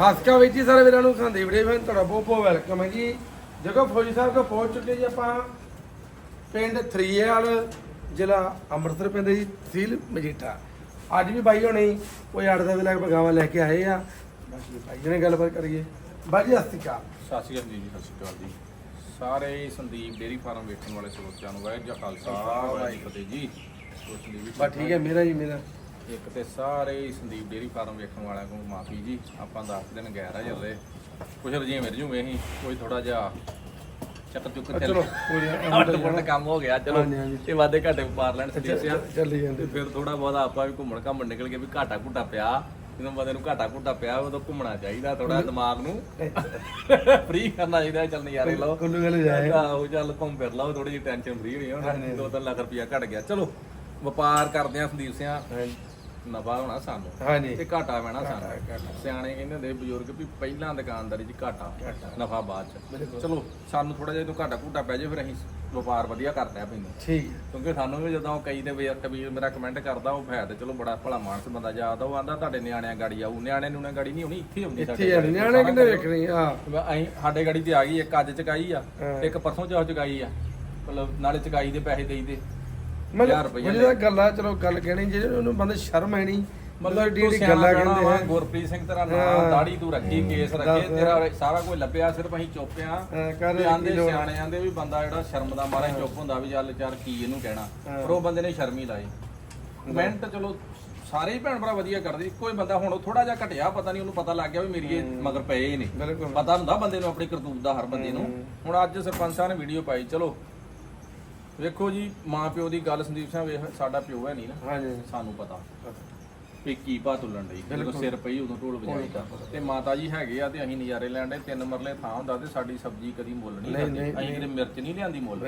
ਸਾਸਕਾ ਵਿੱਚ ਜੀ ਸਾਰੇ ਵੀਰਾਂ ਨੂੰ ਖਾਂਦੇ ਵੀਡੀਓ ਫੈਨ ਤੁਹਾਡਾ ਬਹੁਤ ਬਹੁਤ ਵੈਲਕਮ ਹੈ ਜੀ। ਜਗੋ ਫੌਜੀ ਸਾਹਿਬ ਕੋ ਪਹੁੰਚ ਚੁੱਕੇ ਜੀ ਆਪਾਂ। ਪਿੰਡ ਥਰੀਏਵਾਲ ਜ਼ਿਲ੍ਹਾ ਅੰਮ੍ਰਿਤਸਰ ਪੈਂਦਾ ਜੀ ਤਹਿਸੀਲ ਮਜੀਠਾ। ਅੱਜ ਵੀ ਬਾਈ ਹੋਣੀ ਕੋਈ ਅੱਠ ਦਾ ਲੱਗ ਬਗਾਵਾ ਲੈ ਕੇ ਆਏ ਆ। ਬਾਕੀ ਬਾਈ ਜੀ ਨਾਲ ਗੱਲਬਾਤ ਕਰੀਏ। ਬਾਈ ਜੀ ਅਸਤਿਕਾ ਸਤਿ ਸ਼੍ਰੀ ਅਕਾਲ ਜੀ ਸਤਿ ਸ਼੍ਰੀ ਅਕਾਲ ਜੀ। ਸਾਰੇ ਸੰਦੀਪ ਡੇਰੀ ਫਾਰਮ ਵੇਖਣ ਵਾਲੇ ਸਰੋਤਿਆਂ ਨੂੰ ਵਾਹਿਗੁਰੂ ਜੀ ਖਾਲਸਾ ਵਾਹਿਗੁਰੂ ਜੀ ਫਤਿਹ ਜੀ। ਸੰਦੀਪ ਬਸ ਠੀਕ ਹੈ ਮੇਰਾ ਜੀ ਮੇਰਾ। ਇੱਕ ਤੇ ਸਾਰੇ ਹੀ ਸੰਦੀਪ ਡੇਰੀ ਫਾਰਮ ਵੇਖਣ ਵਾਲਿਆਂ ਨੂੰ ਮਾਫੀ ਜੀ ਆਪਾਂ 10 ਦਿਨ ਗੈਰ ਆ ਚੱਲੇ ਕੁਛ ਰਜੀਮ ਰਜੂਵੇਂ ਸੀ ਕੋਈ ਥੋੜਾ ਜਿਹਾ ਚੱਕ ਚੁੱਕ ਚਲੋ ਕੋਈ ਨੀ, ਅੱਡ ਪੁੱਟ ਕੰਮ ਹੋ ਗਿਆ ਚਲੋ। ਤੇ ਵਾਦੇ ਘਾਟੇ ਵਪਾਰ ਲੈਣ ਸੰਦੀਪ ਸਿਆ। ਚੱਲੀ ਜਾਂਦੇ। ਫਿਰ ਥੋੜਾ ਬਹੁਤਾ ਆਪਾਂ ਵੀ ਘੁੰਮਣ ਘਾਮਣ ਨਿਕਲ ਗਏ ਵੀ ਘਾਟਾ ਘੁੱਟਾ ਪਿਆ ਜਦੋਂ ਬੰਦੇ ਨੂੰ ਘਾਟਾ ਘੁੱਟਾ ਪਿਆ ਉਦੋਂ ਘੁੰਮਣਾ ਚਾਹੀਦਾ ਥੋੜਾ ਦਿਮਾਗ ਨੂੰ। ਫ੍ਰੀ ਕਰਨਾ ਚਾਹੀਦਾ ਚੱਲ ਨਜ਼ਾਰੇ ਲਓ। ਕੁੱਲੂ ਗੱਲ ਜਾਏ ਆਹੋ ਚੱਲ ਘੁੰਮ ਫਿਰ ਲਓ ਥੋੜੀ ਜਿਹੀ ਟੈਨਸ਼ਨ ਫ੍ਰੀ ਹੋਣੀ ਹੁਣ ਦੋ ਤਿੰਨ ਲੱਖ ਰੁਪਇਆ ਘਟ ਗਿਆ। ਚਲੋ ਵਪਾਰ ਕਰਦੇ ਆ ਸੰਦੀਪ ਸਿਆ। ਨਫਾ ਹੋਣਾ ਸਾਨੂੰ ਹਾਂਜੀ। ਤੇ ਘਾਟਾ ਪੈਣਾ ਸਾਨੂੰ। ਸਿਆਣੇ ਕਹਿੰਦੇ ਹੁੰਦੇ ਬਜ਼ੁਰਗ ਵੀ ਪਹਿਲਾਂ ਦੁਕਾਨਦਾਰੀ 'ਚ ਘਾਟਾ ਨਫਾ ਬਾਅਦ 'ਚ। ਚਲੋ ਸਾਨੂੰ ਥੋੜਾ ਜਿਹਾ ਜਦੋਂ ਘਾਟਾ ਘੂਟਾ ਪੈ ਜੇ ਫਿਰ ਅਸੀਂ ਵਪਾਰ ਵਧੀਆ ਕਰਦਾ ਪੈਂਦਾ ਠੀਕ ਕਿਉਂਕਿ ਸਾਨੂੰ ਵੀ ਜਦੋਂ ਕਈ ਦੇ ਵੀਰ ਕਬੀਰ ਮੇਰਾ ਕਮੈਂਟ ਕਰਦਾ ਉਹ ਤੇ ਚਲੋ ਬੜਾ ਭਲਾ ਮਾਨਸ ਬੰਦਾ ਜਾਦਾ ਉਹ ਆਂਦਾ ਤੁਹਾਡੇ ਨਿਆਣਿਆਂ ਗਾੜੀ ਆਊ। ਨਿਆਣੇ ਨੂੰ ਨਾ ਗਾੜੀ ਨਹੀਂ ਹੋਣੀ ਇੱਥੇ ਆਉਂਦੀ ਇੱਥੇ ਆ ਨਿਆਣੇ ਕਿੰਨੇ ਵੇਖਣੀ ਆ? ਅਸੀਂ ਸਾਡੇ ਗਾੜੀ ਤੇ ਆ ਗਈ ਇੱਕ ਅੱਜ ਚਕਾਈ ਆ। ਇੱਕ ਪਰਸੋਂ ਚੌਥ ਚਕਾਈ ਆ। ਮਤਲਬ ਨਾਲੇ ਚਕਾਈ ਦੇ ਪੈਸੇ ਦੇਈਦੇ ਹਜ਼ਾਰ ਮਤਲਬ ਰੁਪਈਆ ਜਿਹਦਾ ਗੱਲਾਂ ਚਲੋ ਗੱਲ ਕਹਿਣੀ ਜਿਹੜੇ ਉਹਨੂੰ ਬੰਦੇ ਸ਼ਰਮ ਹੈ ਨਹੀਂ ਮਤਲਬ ਡੀ ਤੂੰ ਡੀ ਸਿਆਣਾ ਗੱਲਾਂ ਕਹਿਣਾ ਕਹਿੰਦੇ ਵਾ, ਹੈ ਗੁਰਪ੍ਰੀਤ ਸਿੰਘ ਤੇਰਾ ਹਾਂ। ਨਾਮ ਦਾੜੀ ਤੂੰ ਰੱਖੀ ਕੇਸ ਰੱਖੇ ਦੱਸ। ਤੇਰਾ ਸਾਰਾ ਕੁਝ ਲੱਭਿਆ ਸਿਰਫ ਅਸੀਂ ਚੁੱਪ ਆ। ਹਾਂ, ਕਰ ਤੇ ਆਂਦੇ ਕੀ ਲੋੜ? ਸਿਆਣੇ ਆਂਦੇ ਵੀ ਬੰਦਾ ਜਿਹੜਾ ਸ਼ਰਮ ਦਾ ਮਾਰਾ ਚੁੱਪ ਹੁੰਦਾ ਵੀ ਚੱਲ ਚਾਰ ਕੀ ਇਹਨੂੰ ਕਹਿਣਾ। ਹਾਂ। ਪਰ ਉਹ ਬੰਦੇ ਨੇ ਸ਼ਰਮ ਹੀ ਲਾਈ। ਕਮੈਂਟ ਚਲੋ ਸਾਰੇ ਹੀ ਭੈਣ ਭਰਾ ਵਧੀਆ ਕਰਦੇ। ਕੋਈ ਬੰਦਾ ਹੁਣ ਥੋੜਾ ਜਿਹਾ ਘਟਿਆ ਪਤਾ ਨਹੀਂ ਉਹਨੂੰ ਪਤਾ ਲੱਗ ਗਿਆ ਵੀ ਮੇਰੀ ਇਹ ਮਗਰ ਪਏ ਨੇ। ਬਿਲਕੁਲ। ਪਤਾ ਹੁੰਦਾ ਬੰਦੇ ਨੂੰ ਆਪਣੀ ਕਰਤੂਤ ਦਾ ਹਰ ਬੰਦੇ ਨੂੰ। ਹੁਣ ਅੱਜ ਸਰਪੰਚ ਸਾਹਿਬ ਨੇ ਵੀਡੀਓ ਪਾਈ। ਚਲੋ ਵੇਖੋ ਜੀ ਮਾਂ ਪਿਓ ਦੀ ਗੱਲ ਸੰਦੀਪ ਸਿੰਘ ਵੇਖ ਸਾਡਾ ਪਿਓ ਹੈ ਨਹੀਂ ਨਾ। ਹਾਂਜੀ। ਸਾਨੂੰ ਪਤਾ ਵੀ ਕੀ ਭਾ ਤੁਲਣ ਡਈ। ਜਦੋਂ ਸਿਰ ਪਈ ਉਦੋਂ ਢੋਲ ਵਜਾਈਦਾ ਤੇ ਮਾਤਾ ਜੀ ਹੈਗੇ ਆ ਤੇ ਅਸੀਂ ਨਜ਼ਾਰੇ ਲੈਣ ਦੇ ਤਿੰਨ ਮਰਲੇ ਥਾਂ ਹੁੰਦਾ ਤੇ ਸਾਡੀ ਸਬਜ਼ੀ ਕਦੀ ਮੁੱਲ ਨਹੀਂ ਅਸੀਂ ਕਿਤੇ ਮਿਰਚ ਨਹੀਂ ਲਿਆਂਦੀ ਮੁੱਲ।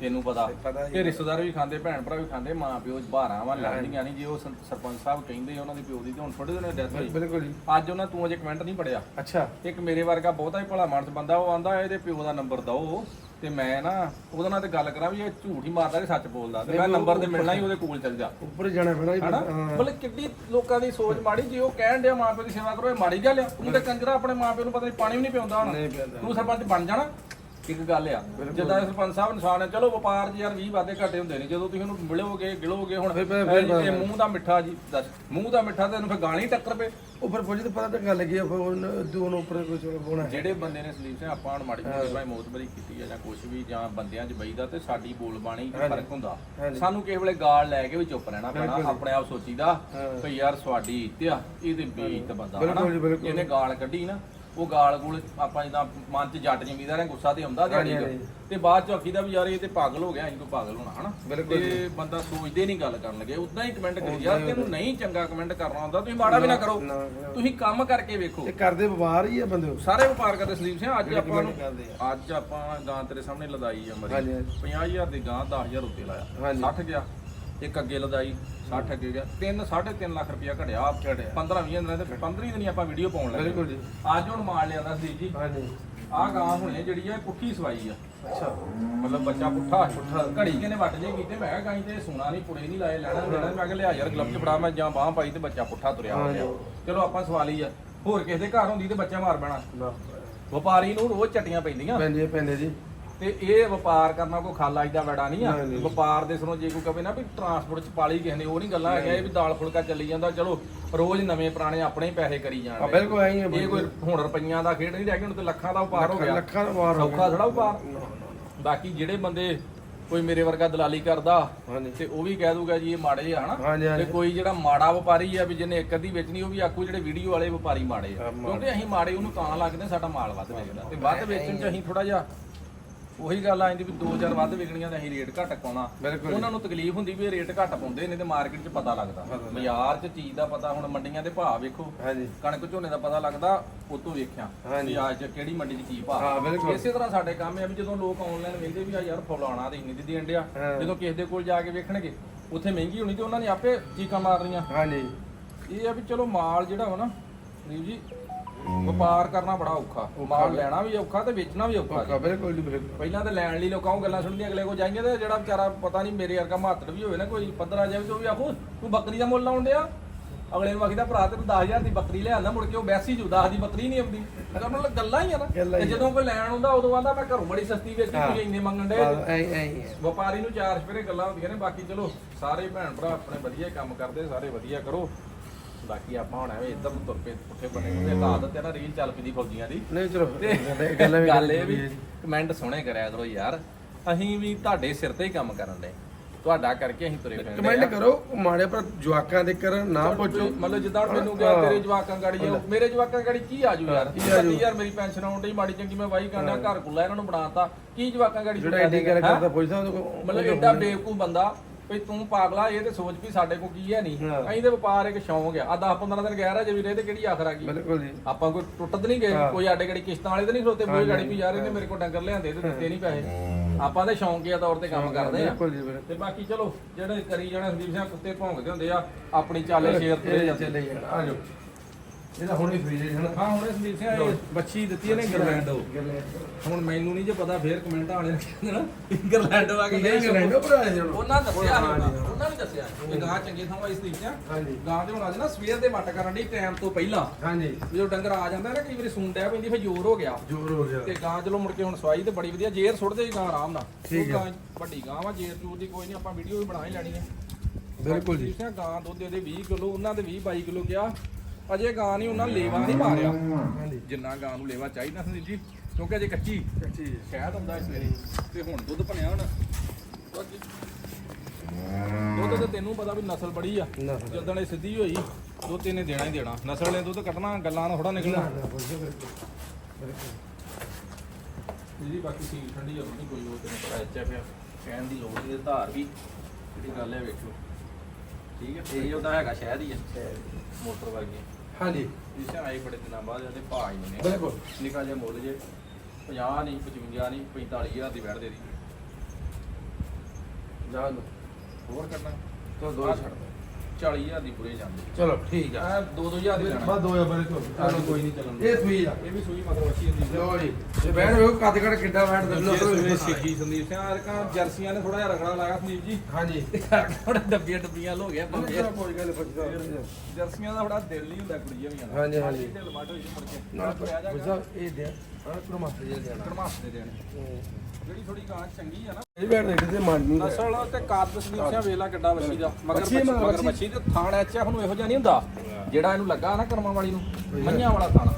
ਤੈਨੂੰ ਪਤਾ। ਤੇ ਰਿਸ਼ਤੇਦਾਰ ਵੀ ਖਾਂਦੇ ਭੈਣ ਭਰਾ ਵੀ ਖਾਂਦੇ ਮਾਂ ਪਿਓ ਬਾਹਰਾਂ ਵਾ ਲੜਦੀਆਂ ਨਹੀਂ। ਜੇ ਉਹ ਸਰ- ਸਰਪੰਚ ਸਾਹਿਬ ਕਹਿੰਦੇ ਉਹਨਾਂ ਦੇ ਪਿਓ ਦੀ ਤੇ ਹੁਣ ਥੋੜੇ ਦਿਨ ਡੈਥ ਹੋਈ। ਬਿਲਕੁਲ ਜੀ। ਅੱਜ ਉਹਨਾਂ ਤੂੰ ਅਜੇ ਕਮੈਂਟ ਨਹੀਂ ਪੜਿਆ ਅੱਛਾ। ਇੱਕ ਮੇਰੇ ਵਰਗਾ ਬਹੁਤਾ ਹੀ ਭਲਾ ਮਾਨਸ ਬੰਦਾ ਉਹ ਆਂਦਾ ਇਹਦੇ ਪਿਓ ਦਾ ਨੰਬਰ ਦਓ। ਤੇ ਮੈਂ ਨਾ ਉਹਦੇ ਨਾਲ ਤੇ ਗੱਲ ਕਰਾਂ ਵੀ ਇਹ ਝੂਠ ਹੀ ਮਾਰਦਾ ਕਿ ਸੱਚ ਬੋਲਦਾ। ਤੇ ਮੈਂ ਨੰਬਰ ਤੇ ਮਿਲਣਾ ਹੀ ਉਹਦੇ ਕੋਲ ਚੱਲ ਜਾ। ਉੱਪਰ ਜਾਣਾ ਪੈਣਾ ਜੀ ਹਨਾ? ਹਾਂ। ਮਤਲਬ ਕਿੱਡੀ ਲੋਕਾਂ ਦੀ ਸੋਚ ਮਾੜੀ ਜੇ ਉਹ ਕਹਿਣ ਡਿਆ ਮਾਂ ਪਿਓ ਦੀ ਸੇਵਾ ਕਰੋ ਇਹ ਮਾੜੀ ਗੱਲ ਆ। ਤੂੰ ਤੇ ਕੰਜਰਾ ਆਪਣੇ ਮਾਂ ਪਿਓ ਨੂੰ ਪਤਾ ਨਹੀਂ ਪਾਣੀ ਵੀ ਨਹੀਂ ਪਿਆਉਂਦਾ ਹੁਣ। ਤੂੰ ਸਰਪੰਚ ਬਣ ਜਾਣਾ। ਇੱਕ ਗੱਲ ਆ ਜਿੱਦਾਂ ਸਰਪੰਚ ਸਾਹਿਬ ਇਨਸਾਨ ਹੈ ਚਲੋ ਵਪਾਰ 'ਚ ਯਾਰ 20 ਵਾਧੇ ਘਾਟੇ ਹੁੰਦੇ ਨੇ ਜਦੋਂ ਤੁਸੀਂ ਉਹਨੂੰ ਮਿਲੋਗੇ ਗਿਲੋਗੇ ਹੁਣ ਫਿਰ- ਫਿਰ- ਇਹ- ਮੂੰਹ ਦਾ ਮਿੱਠਾ ਜੀ ਦੱਸ ਮੂੰਹ ਦਾ ਮਿੱਠਾ ਤੇ ਇਹਨੂੰ ਫਿਰ ਗਾਲੀ ਟੱਕਰ ਪਏ। ਉੱਪਰ ਪੁੱਛ ਤੇ ਪਤਾ ਤਾਂ ਗੱਲ ਕੀ ਆ ਫਿਰ ਉਹਨੂੰ ਦੂਨ ਉੱਪਰ ਕੁਝ ਹੈ ਜਿਹੜੇ ਬੰਦੇ ਨੇ ਸਲੀਪ ਸਿੰਘ ਆਪਾਂ ਹੁਣ ਮਾੜੀ ਮੋਟੀ ਭਾਈ ਮੌਤਬਰੀ ਕੀਤੀ ਆ ਜਾਂ ਕੁਝ ਵੀ ਜਾਂ ਬੰਦਿਆਂ 'ਚ ਬਈਦਾ ਤੇ ਸਾਡੀ ਬੋਲ ਬਾਣੀ 'ਚ ਫ਼ਰਕ ਹੁੰਦਾ। ਸਾਨੂੰ ਕਿਸੇ ਵੇਲੇ ਗਾਲ ਲੈ ਕੇ ਵੀ ਚੁੱਪ ਰਹਿਣਾ ਪੈਣਾ ਆਪਣੇ ਆਪ ਸੋਚੀਦਾ। ਭਈ ਯਾਰ ਸਵਾਡੀ ਇੱਜ਼ਤ ਆ ਇਹਦੇ ਬੇਇੱਜ਼ਤ ਬੰਦਾ ਹਨਾ। ਇਹਨੇ ਗਾਲ ਕੱਢੀ ਨਾ ਉਹ ਗਾਲ ਗੂਲ ਆਪਾਂ ਜਿੱਦਾਂ ਮਨ 'ਚ ਜੱਟ ਜ਼ਮੀਦਾਰਾਂ ਗੁੱਸਾ ਤੇ ਆਉਂਦਾ ਦਿਹਾੜੀ ਦਾ। ਤੇ ਬਾਅਦ 'ਚ ਆਖੀਦਾ ਵੀ ਯਾਰ ਇਹ ਤੇ ਪਾਗਲ ਹੋ ਗਿਆ ਅਸੀਂ ਕੋਈ ਪਾਗਲ ਹੋਣਾ ਹਨਾ ਤੇ ਬੰਦਾ ਸੋਚਦੇ ਨਹੀਂ ਗੱਲ ਕਰਨ ਲੱਗੇ ਉਦਾਂ ਹੀ ਕਮੈਂਟ ਕਰੀ ਯਾਰ ਤੈਨੂੰ ਨਹੀਂ ਚੰਗਾ ਕਮੈਂਟ ਕਰਨਾ ਹੁੰਦਾ ਤੁਸੀਂ ਮਾੜਾ ਵੀ ਨਾ ਕਰੋ। ਤੁਸੀਂ ਕੰਮ ਕਰਕੇ ਵੇਖੋ ਇਹ ਕਰਦੇ ਵਪਾਰ ਹੀ ਆ ਬੰਦੇ। ਸਾਰੇ ਵਪਾਰ ਕਰਦੇ ਸਲੀਪ ਸਿੰਘ ਅੱਜ ਆਪਾਂ ਨੂੰ ਅੱਜ ਆਪਾਂ ਗਾਂ ਤੇਰੇ ਸਾਹਮਣੇ ਲਦਾਈ ਆ ਮਰੀ ਹਾਂਜੀ, ਹਾਂਜੀ। 50000 ਦੀ ਗਾਂ 10000 ਉੱਤੇ ਲਾਇਆ ਹਾਂਜੀ। 60 ਗਿਆ ਇੱਕ ਅੱਗੇ ਲਦਾਈ 60 ਅੱਗੇ ਗਿਆ। 3 3.5 ਲੱਖ ਰੁਪਇਆ ਘਟਿਆ। ਘਟਿਆ। 15 20 ਦਿਨਾਂ ਤੇ 15 ਦਿਨੀ ਆਪਾਂ ਵੀਡੀਓ ਪਾਉਣ ਲੱਗੇ। ਬਿਲਕੁਲ ਜੀ। ਅੱਜ ਹੁਣ ਮਾਲ ਲਿਆਂਦਾ ਸੀ ਜੀ। ਹਾਂਜੀ। ਆਹ ਗਾਂ ਹੁਣੇ ਜਿਹੜੀ ਆ ਪੁੱਠੀ ਸਵਾਈ ਆ। ਅੱਛਾ। ਮਤਲਬ ਬੱਚਾ ਪੁੱਠਾ। ਪੁੱਠਾ। ਘੜੀ ਕਿਨੇ ਵੱਟ ਜੇ ਕੀਤੇ ਮੈਂ ਕਿਹਾ ਗਾਂ ਤੇ ਸੋਨਾ ਨਹੀਂ ਪੁੜੇ ਨਹੀਂ ਲਾਏ ਲੈਣਾ ਦੇਣਾ ਮੈਂ ਕਿਹਾ ਲਿਆ ਯਾਰ ਗਲਵ ਚ ਫੜਾ ਮੈਂ ਜਾਂ ਬਾਹ ਪਾਈ ਤੇ ਬੱਚਾ ਪੁੱਠਾ ਤੁਰਿਆ ਹੋ ਗਿਆ। ਚਲੋ ਆਪਾਂ ਸਵਾਲੀ ਆ। ਹੋਰ ਕਿਸੇ ਦੇ ਘਰ ਹੁੰਦੀ ਤੇ ਬੱਚਾ ਮਾਰ ਬੈਣਾ ਵਪਾਰੀ ਨੂੰ ਰੋਜ਼ ਚਟੀਆਂ ਪੈਂਦੀਆਂ। ਪੈਂਦੇ ਪੈਂਦੇ ਜੀ। ਤੇ ਇਹ ਵਪਾਰ ਕਰਨਾ ਕੋਈ ਖਾਲਾ ਦਾ ਵੜਾ ਨਹੀਂ ਆ। ਵਪਾਰ ਦੇ ਸਰੋਂ ਜੇ ਕੋਈ ਕਵੇ ਨਾ ਵੀ ਟਰਾਂਸਪੋਰਟ ਚ ਪਾਲੀ ਕਿਸੇ ਨੇ ਉਹ ਨਹੀਂ ਗੱਲਾਂ ਹੈਗੀਆਂ ਇਹ ਵੀ ਦਾਲ ਫੁਲਕਾ ਚੱਲੀ ਜਾਂਦਾ ਚਲੋ ਰੋਜ਼ ਨਵੇਂ ਪੁਰਾਣੇ ਆਪਣੇ ਹੀ ਪੈਸੇ ਕਰੀ ਆ। ਜਾਣਦੇ ਬਿਲਕੁਲ ਐਂ ਇਹ ਕੋਈ ਹੁਣ ਰੁਪਈਆਂ ਦਾ ਖੇਡ ਨਹੀਂ ਰਹਿ ਗਿਆ ਹੁਣ ਤੇ ਲੱਖਾਂ ਦਾ ਵਪਾਰ ਹੋ ਗਿਆ। ਲੱਖਾਂ ਦਾ ਹੋ ਸੌਖਾ ਥੋੜਾ ਵਪਾਰ। ਬਾਕੀ ਜਿਹੜੇ ਬੰਦੇ ਕੋਈ ਮੇਰੇ ਵਰਗਾ ਦਲਾਲੀ ਕਰਦਾ ਤੇ ਉਹ ਵੀ ਕਹਿ ਦੂਗਾ ਜੀ ਇਹ ਮਾੜੇ ਆ ਹਨਾ? ਤੇ ਕੋਈ ਜਿਹੜਾ ਮਾੜਾ ਵਪਾਰੀ ਆ ਵੀ ਜਿਹਨੇ ਇੱਕ ਅੱਧੀ ਵੇਚਣੀ ਉਹ ਵੀ ਆਖੂ ਜਿਹੜੇ ਵੀਡੀਓ ਵਾਲੇ ਵਪਾਰੀ ਮਾੜੇ ਆ। ਕਿਉਂਕਿ ਅਸੀਂ ਮਾੜੇ ਉਹਨੂੰ ਤਾਂ ਲੱਗਦੇ ਸਾਡਾ ਮਾਲ ਵੱਧ ਵੇਚਦਾ। ਤੇ ਵੱਧ ਵੇਚਣ ਚ ਅਸੀਂ ਥੋੜਾ ਜਿਹਾ ਉਹੀ ਗੱਲ ਆ ਜਾਂਦੀ ਵੀ 2000 ਵੱਧ ਵਿਕਣੀਆਂ ਤੇ ਅਸੀਂ ਰੇਟ ਘੱਟ ਪਾਉਣਾ। ਬਿਲਕੁਲ ਉਹਨਾਂ ਨੂੰ ਤਕਲੀਫ ਹੁੰਦੀ ਵੀ ਇਹ ਰੇਟ ਘੱਟ ਪਾਉਂਦੇ ਨੇ ਤੇ ਮਾਰਕੀਟ 'ਚ ਪਤਾ ਲੱਗਦਾ। ਬਾਜ਼ਾਰ 'ਚ ਚੀਜ਼ ਦਾ ਪਤਾ ਹੁਣ ਮੰਡੀਆਂ ਦੇ ਭਾਅ ਵੇਖੋ ਹਾਂਜੀ। ਕਣਕ ਝੋਨੇ ਦਾ ਪਤਾ ਲੱਗਦਾ ਉਹ ਤੋਂ ਵੇਖਿਆ ਹਾਂਜੀ। ਵੀ ਅੱਜ ਕਿਹੜੀ ਮੰਡੀ 'ਚ ਕੀ ਹਾਂ, ਭਾਅ ਬਿਲਕੁਲ। ਇਸੇ ਤਰ੍ਹਾਂ ਸਾਡੇ ਕੰਮ ਹੈ ਵੀ ਜਦੋਂ ਲੋਕ ਆਨਲਾਈਨ ਵੇਖਦੇ ਵੀ ਆ ਯਾਰ ਫਲਾਣਾ ਤੇ ਇੰਨੀ ਦੀ ਦੇਣ ਡਿਆ ਹਾਂ। ਜਦੋਂ ਕਿਸੇ ਦੇ ਕੋਲ ਜਾ ਕੇ ਵੇਖਣਗੇ ਉੱਥੇ ਮਹਿੰਗੀ ਹੋਣੀ ਤੇ ਉਹਨਾਂ ਨੇ ਆਪੇ ਚੀਕਾਂ ਮਾਰਨੀਆਂ। ਹਾਂਜੀ। ਇਹ ਆ ਵੀ ਚਲੋ ਮਾਲ ਜਿਹੜਾ ਵਾ ਨਾ ਰੀਵ ਜੀ ਵਪਾਰ ਕਰਨਾ ਬੜਾ ਔਖਾ ਮਾਲ ਲੈਣਾ ਵੀ ਔਖਾ ਤੇ ਵੇਚਣਾ ਵੀ ਔਖਾ ਜੀ। ਬਿਲਕੁਲ ਜੀ ਬਿਲਕੁਲ ਪਹਿਲਾਂ ਤਾਂ ਲੈਣ ਲਈ ਲੋਕਾਂ ਉਹ ਗੱਲਾਂ ਸੁਣਦੀਆਂ ਅਗਲੇ ਕੋ ਜਾਈਏ ਤੇ ਜਿਹੜਾ ਵਿਚਾਰਾ ਪਤਾ ਨਹੀਂ ਮੇਰੇ ਵਰਗਾ ਮਾਤੜ ਵੀ ਹੋਵੇ ਨਾ ਕੋਈ ਪੱਧਰ ਆ ਜਾਵੇ ਤੇ ਉਹ ਵੀ ਆਖੋ ਤੂੰ ਬੱਕਰੀ ਦਾ ਮੁੱਲ ਲਾਉਣ ਡਿਆ ਅਗਲੇ ਨੂੰ ਆਖੀਦਾ ਭਰਾ ਤੈਨੂੰ 10000 ਦੀ ਬੱਕਰੀ ਲਿਆਂਦਾ ਮੁੜ ਕੇ ਉਹ ਵੈਸੀ ਜੂ 10 ਦੀ ਬੱਕਰੀ ਨਹੀਂ ਆਉਂਦੀ ਮੈਂ ਕਿਹਾ ਮਤਲਬ ਗੱਲਾਂ ਹੀ ਆ ਨਾ ਗੱਲਾਂ ਹੀ ਤੇ ਆ। ਜਦੋਂ ਕੋਈ ਲੈਣ ਆਉਂਦਾ ਉਦੋਂ ਆਂਦਾ ਮੈਂ ਘਰੋਂ ਬੜੀ ਸਸਤੀ ਵੇਚੀ ਹਾਂ। ਤੁਸੀਂ ਇੰਨੇ ਮੰਗਣ ਦੇ ਐ ਐ ਹੀ ਹੈ। ਵਪਾਰੀ ਨੂੰ ਚਾਰ ਸਪੇਰੇ ਗੱਲਾਂ ਹੁੰਦੀਆਂ ਨੇ ਬਾਕੀ ਚਲੋ ਸਾਰੇ ਭੈਣ ਭਰਾ ਆਪਣੇ ਵਧੀਆ ਕੰਮ ਕਰਦੇ ਸਾਰੇ ਵਧੀਆ ਕਰੋ ਬਾਕੀ ਆਪਾਂ ਹੁਣ ਐਵੇਂ ਨੂੰ ਤੁਰ ਪਏ ਪੁੱਠੇ ਬਣੇ ਕਿਉਂਕਿ ਤਾਂ ਆਦਤ ਹੈ ਨਾ ਰੀਲ ਚੱਲ ਪਈਦੀ ਫੌਜੀਆਂ ਦੀ। ਨਹੀਂ ਚਲੋ ਗੱਲਾਂ ਵੀ ਗੱਲ ਇਹ ਵੀ ਕਮੈਂਟ ਸੋਹਣੇ ਕਰਿਆ ਕਰੋ ਯਾਰ। ਅਸੀਂ ਵੀ ਤੁਹਾਡੇ ਸਿਰ ਤੇ ਹੀ ਕੰਮ ਕਰਨ ਦੇ। ਤੁਹਾਡਾ ਕਰਕੇ ਅਸੀਂ ਤੁਰੇ ਫਿਰਦੇ ਕਮੈਂਟ। ਕਰੋ ਮਾੜੇ ਪਰ ਜਵਾਕਾਂ ਦੇ ਕਰਨ ਨਾ ਪੁੱਛੋ। ਮਤਲਬ ਜਿੱਦਾਂ ਮੈਨੂੰ ਗਿਆ ਤੇਰੇ ਜਵਾਕਾਂ ਗਾੜੀ ਜਾਓ ਮੇਰੇ ਜਵਾਕਾਂ ਗਾੜੀ ਕੀ ਆਜੂ ਯਾਰ? ਕੀ? ਯਾਰ ਮੇਰੀ ਪੈਨਸ਼ਨ ਆਉਣ ਡਈ ਮਾੜੀ ਚੰਗੀ ਮੈਂ ਵਾਈ ਕਰਨਾ ਘਰ ਕੁੱਲਾ ਇਹਨਾਂ ਨੂੰ ਬਣਾਤਾ। ਕੀ ਜਵਾਕਾਂ ਗਾੜੀ ਜਿਹੜਾ ਐਡੀ ਗੱਲ ਕਰਦਾ ਪੁੱਛਦਾ ਮਤਲਬ ਐਡਾ ਬੇਵਕੂਫ ਬੰਦਾ। ਵੀ ਤੂੰ ਪਾਗਲਾ ਇਹ ਤੇ ਸੋਚ ਵੀ ਸਾਡੇ ਕੋਲ ਕੀ ਹੈ ਨਹੀਂ। ਹਾਂ। ਅਸੀਂ ਤੇ ਵਪਾਰ ਇੱਕ ਸ਼ੌਂਕ ਆ। ਆ 10 15 ਦਿਨ ਗਿਆ ਰਾਜੇ ਵੀਰੇ ਤੇ ਕਿਹੜੀ ਆਖਰ ਆ ਗਈ? ਬਿਲਕੁਲ ਜੀ। ਆਪਾਂ ਕੋਈ ਟੁੱਟਦ ਨਹੀਂ ਗਏ। ਹਾਂ। ਕੋਈ ਆਡੇ ਗੜੀ ਕਿਸ਼ਤਾਂ ਵਾਲੇ ਤੇ ਨਹੀਂ ਖਲੋਤੇ ਕੋਈ ਗਾੜੀ ਵੀ ਯਾਰ ਇਹਨੇ ਮੇਰੇ ਕੋਲ ਡੰਗਰ ਲਿਆਂਦੇ ਤੇ ਦਿੱਤੇ ਨਹੀਂ ਪੈਸੇ। ਆਪਾਂ ਤੇ ਸ਼ੌਂਕੀਆ ਤੌਰ ਤੇ ਕੰਮ ਕਰਦੇ ਆ। ਬਿਲਕੁਲ ਜੀ ਬਿਲਕੁਲ। ਤੇ ਬਾਕੀ ਚਲੋ ਜਿਹੜੇ ਕਰੀ ਜਾਣਾ ਸੰਦੀਪ ਸਿੰਘ ਕੁੱਤੇ ਭੌਂਕਦੇ ਹੁੰਦੇ ਆ। ਆਪਣੀ ਚਾਲੇ ਸ਼ੇਰ ਤੇ ਚੱਲੇ ਜਾਣ। ਆ ਜਾਓ ਇਹਦਾ ਹੁਣ ਹੀ ਫ੍ਰੀ ਹੈ ਹਾਂ ਹੁਣੇ ਸੰਦੀਪ ਸਿੰਘ ਇਹ ਬੱਚੀ ਦਿੱਤੀ ਇਹਨੇ ਇੰਗਲੈਂਡ ਹੁਣ ਮੈਨੂੰ ਨਹੀਂ ਜੇ ਪਤਾ ਫੇਰ ਕਮੈਂਟ ਵਾਲੇ ਨੇ ਕਹਿੰਦੇ ਨਾ ਇੰਗਲੈਂਡ ਆ ਕੇ ਕਿਹੜੇ ਗਰੈਂਡੋ ਭਰਾ ਜੀ ਉਹਨਾਂ ਦੱਸਿਆ ਉਹਨਾਂ ਨੇ ਦੱਸਿਆ। ਇਹ ਗਾਂ ਚੰਗੇ ਥਾਂ ਵਾਈ ਸੰਦੀਪ ਸਿੰਘ ਹਾਂਜੀ ਗਾਂ ਦੇ ਹੁਣ ਅੱਜ ਨਾ ਸਵੇਰ ਦੇ ਵੱਟ ਕਰਨ ਦੀ ਟਾਈਮ ਤੋਂ ਪਹਿਲਾਂ। ਹਾਂਜੀ ਜਦੋਂ ਡੰਗਰ ਆ ਜਾਂਦਾ ਨਾ ਕਈ ਵਾਰੀ ਸੂਣ ਡੈ ਪੈਂਦੀ ਫਿਰ ਜ਼ੋਰ ਹੋ ਗਿਆ। ਜੋਰ ਹੋ ਗਿਆ। ਤੇ ਗਾਂ ਚਲੋ ਮੁੜ ਕੇ ਹੁਣ ਸਵਾਈ ਤੇ ਬੜੀ ਵਧੀਆ ਜੇਰ ਸੁੱਟਦੇ ਜੀ ਗਾਂ ਆਰਾਮ ਨਾਲ। ਠੀਕ ਹੈ। ਗਾਂ ਵੱਡੀ ਗਾਂ ਵਾ ਜੇਰ ਚੂਰ ਦੀ ਕੋਈ ਨਹੀਂ ਆਪਾਂ ਵੀਡੀਓ ਵੀ ਬਣਾ ਹੀ ਲੈਣੀ ਹੈ। ਬਿਲਕੁਲ ਜੀ। ਗਾਂ ਦੁੱਧ ਦੇ 20 ਕਿਲੋ ਉਹਨਾਂ ਦੇ 20 22 ਕਿਲੋ ਗਿਆ ਅਜੇ ਗਾਂ ਨਹੀਂ ਉਹਨਾਂ ਲੇਵਾ ਨਹੀਂ ਮਾਰਿਆ। ਜਿੰਨਾ ਗਾਂ ਨੂੰ ਲੇਵਾ ਚਾਹੀਦਾ ਸੰਦੀਪ ਜੀ ਕਿਉਂਕਿ ਅਜੇ ਕੱਚੀ। ਕੱਚੀ। ਸ਼ਹਿਦ ਹੁੰਦਾ ਇਸ ਵੇਲੇ। ਤੇ ਹੁਣ ਦੁੱਧ ਭਣਿਆ ਹੁਣ। ਬਾਕੀ ਦੁੱਧ ਤੇ ਤੈਨੂੰ ਪਤਾ ਵੀ ਨਸਲ ਬੜੀ ਆ। ਜਦੋਂ ਇਹ ਸਿੱਧੀ ਹੋਈ ਦੁੱਧ ਇਹਨੇ ਦੇਣਾ ਹੀ ਦੇਣਾ। ਨਸਲ ਨੇ ਦੁੱਧ ਕੱਢਣਾ ਗੱਲਾਂ ਨਾਲ ਥੋੜਾ ਨਿਕਲਣਾ। ਨਾ, ਨਾ, ਬਿਲਕੁਲ, ਬਿਲਕੁਲ। ਬਿਲਕੁਲ। ਜਿਹਦੀ ਬਾਕੀ ਸੀਲ ਠੰਡੀ ਹੋਣੀ ਕੋਈ ਉਹ ਤੈਨੂੰ ਪਤਾ ਇੱਚਾ ਪਿਆ ਕਹਿਣ ਦੀ ਲੋੜ ਨਹੀਂ ਧਾਰ ਵੀ ਜਿਹੜੀ ਗੱਲ ਹੈ ਵੇਖੋ ਠੀਕ ਹੈ ਇਹ ਉਹਦਾ ਹੈਗਾ ਸ਼ਹਿਦ ਹੀ ਆ। ਮੋਟਰ ਵਰਗੀ। ਹਾਂਜੀ। ਇਸ ਆਏ ਬੜੇ ਦਿਨਾਂ ਬਾਅਦ ਇਹਦੇ ਭਾਅ ਹੀ ਨੇ। ਬਿਲਕੁਲ। ਨਿਕਾ ਮੁੱਲ ਜੇ 50 ਨਹੀਂ 55 ਨਹੀਂ 45000 ਦੀ ਵੈਟ ਦੇ ਦੀ। ਜਾ ਲਓ ਹੋਰ ਕਰਨਾ? ਤੋ ਦੋ ਛੱਡ ਦਿਓ। 40000 ਦੀ ਪੂਰੇ ਜਾਂਦੇ। ਚਲੋ ਠੀਕ ਆ। ਆ 2-2000 ਦੀ ਲੈਣਾ। ਬਸ ਦੋ ਹਜ਼ਾਰ ਬਿਲਕੁਲ ਚਲੋ ਕੋਈ ਨਹੀਂ ਚੱਲਣ ਇਹ ਸੂਈ ਆ। ਇਹ ਵੀ ਸੂਈ ਮਤਲਬ ਅੱਛੀ ਹੁੰਦੀ। ਲੋ ਜੀ। ਤੇ ਬੈਠ ਵੇਖੋ ਕੱਦ ਕੱਦ ਕਿੱਡਾ ਬੈਠ ਦੇ ਲੋ ਸੂਈ ਸਿੱਖੀ ਸੰਦੀਪ ਸਿੰਘ ਆਰਕਾਂ ਜਰਸੀਆਂ ਨੇ ਥੋੜਾ ਜਿਹਾ ਰਗੜਾ ਲਾਇਆ ਸੰਦੀਪ ਜੀ। ਹਾਂਜੀ। ਥੋੜਾ ਡੱਬੀਆਂ ਡੱਬੀਆਂ ਹੋ ਗਿਆ ਕੋਈ ਗੱਲ ਨੀ, ਪੁੱਛਦਾ ਜਰਸੀਆਂ ਦਾ ਬੜਾ ਦਿਲ ਨਹੀਂ ਹੁੰਦਾ ਕੁੜੀਆਂ ਵੀ ਹਾਂਜੀ, ਹਾਂਜੀ। ਢਿੱਲ ਮੱਠ ਹੋਈ ਮੁੜ ਕੇ। ਨਾ ਪੁੱਛਦਾ ਇਹ ਦੇ ਆ। ਪ੍ਰਮਾਤਮਾ ਜੀ ਦੇਣਾ ਦੇ ਦੇਣ ਜਿਹੜੀ ਥੋੜੀ ਗਾਂ ਚੰਗੀ ਆ ਨਾ। ਇਹ ਬੈਠ ਮੰਨ ਨਹੀਂ ਨਸਲ ਤੇ ਕਾਦ ਸੰਦੀਪ ਸਿੰਘ ਵੇਲਾ ਕਿੱਡਾ ਵੱਛੀ ਦਾ। ਮਗਰ ਮਗਰ ਵੱਛੀ। ਤੇ ਥਾਣ ਐਚਐਫ ਨੂੰ ਇਹੋ ਜਿਹਾ ਨਹੀਂ ਹੁੰਦਾ। ਜਿਹੜਾ ਇਹਨੂੰ ਲੱਗਾ ਨਾ ਕਰਮਾਂ ਵਾਲੀ ਨੂੰ ਮਈਆਂ ਵਾਲਾ ਥਾਣ।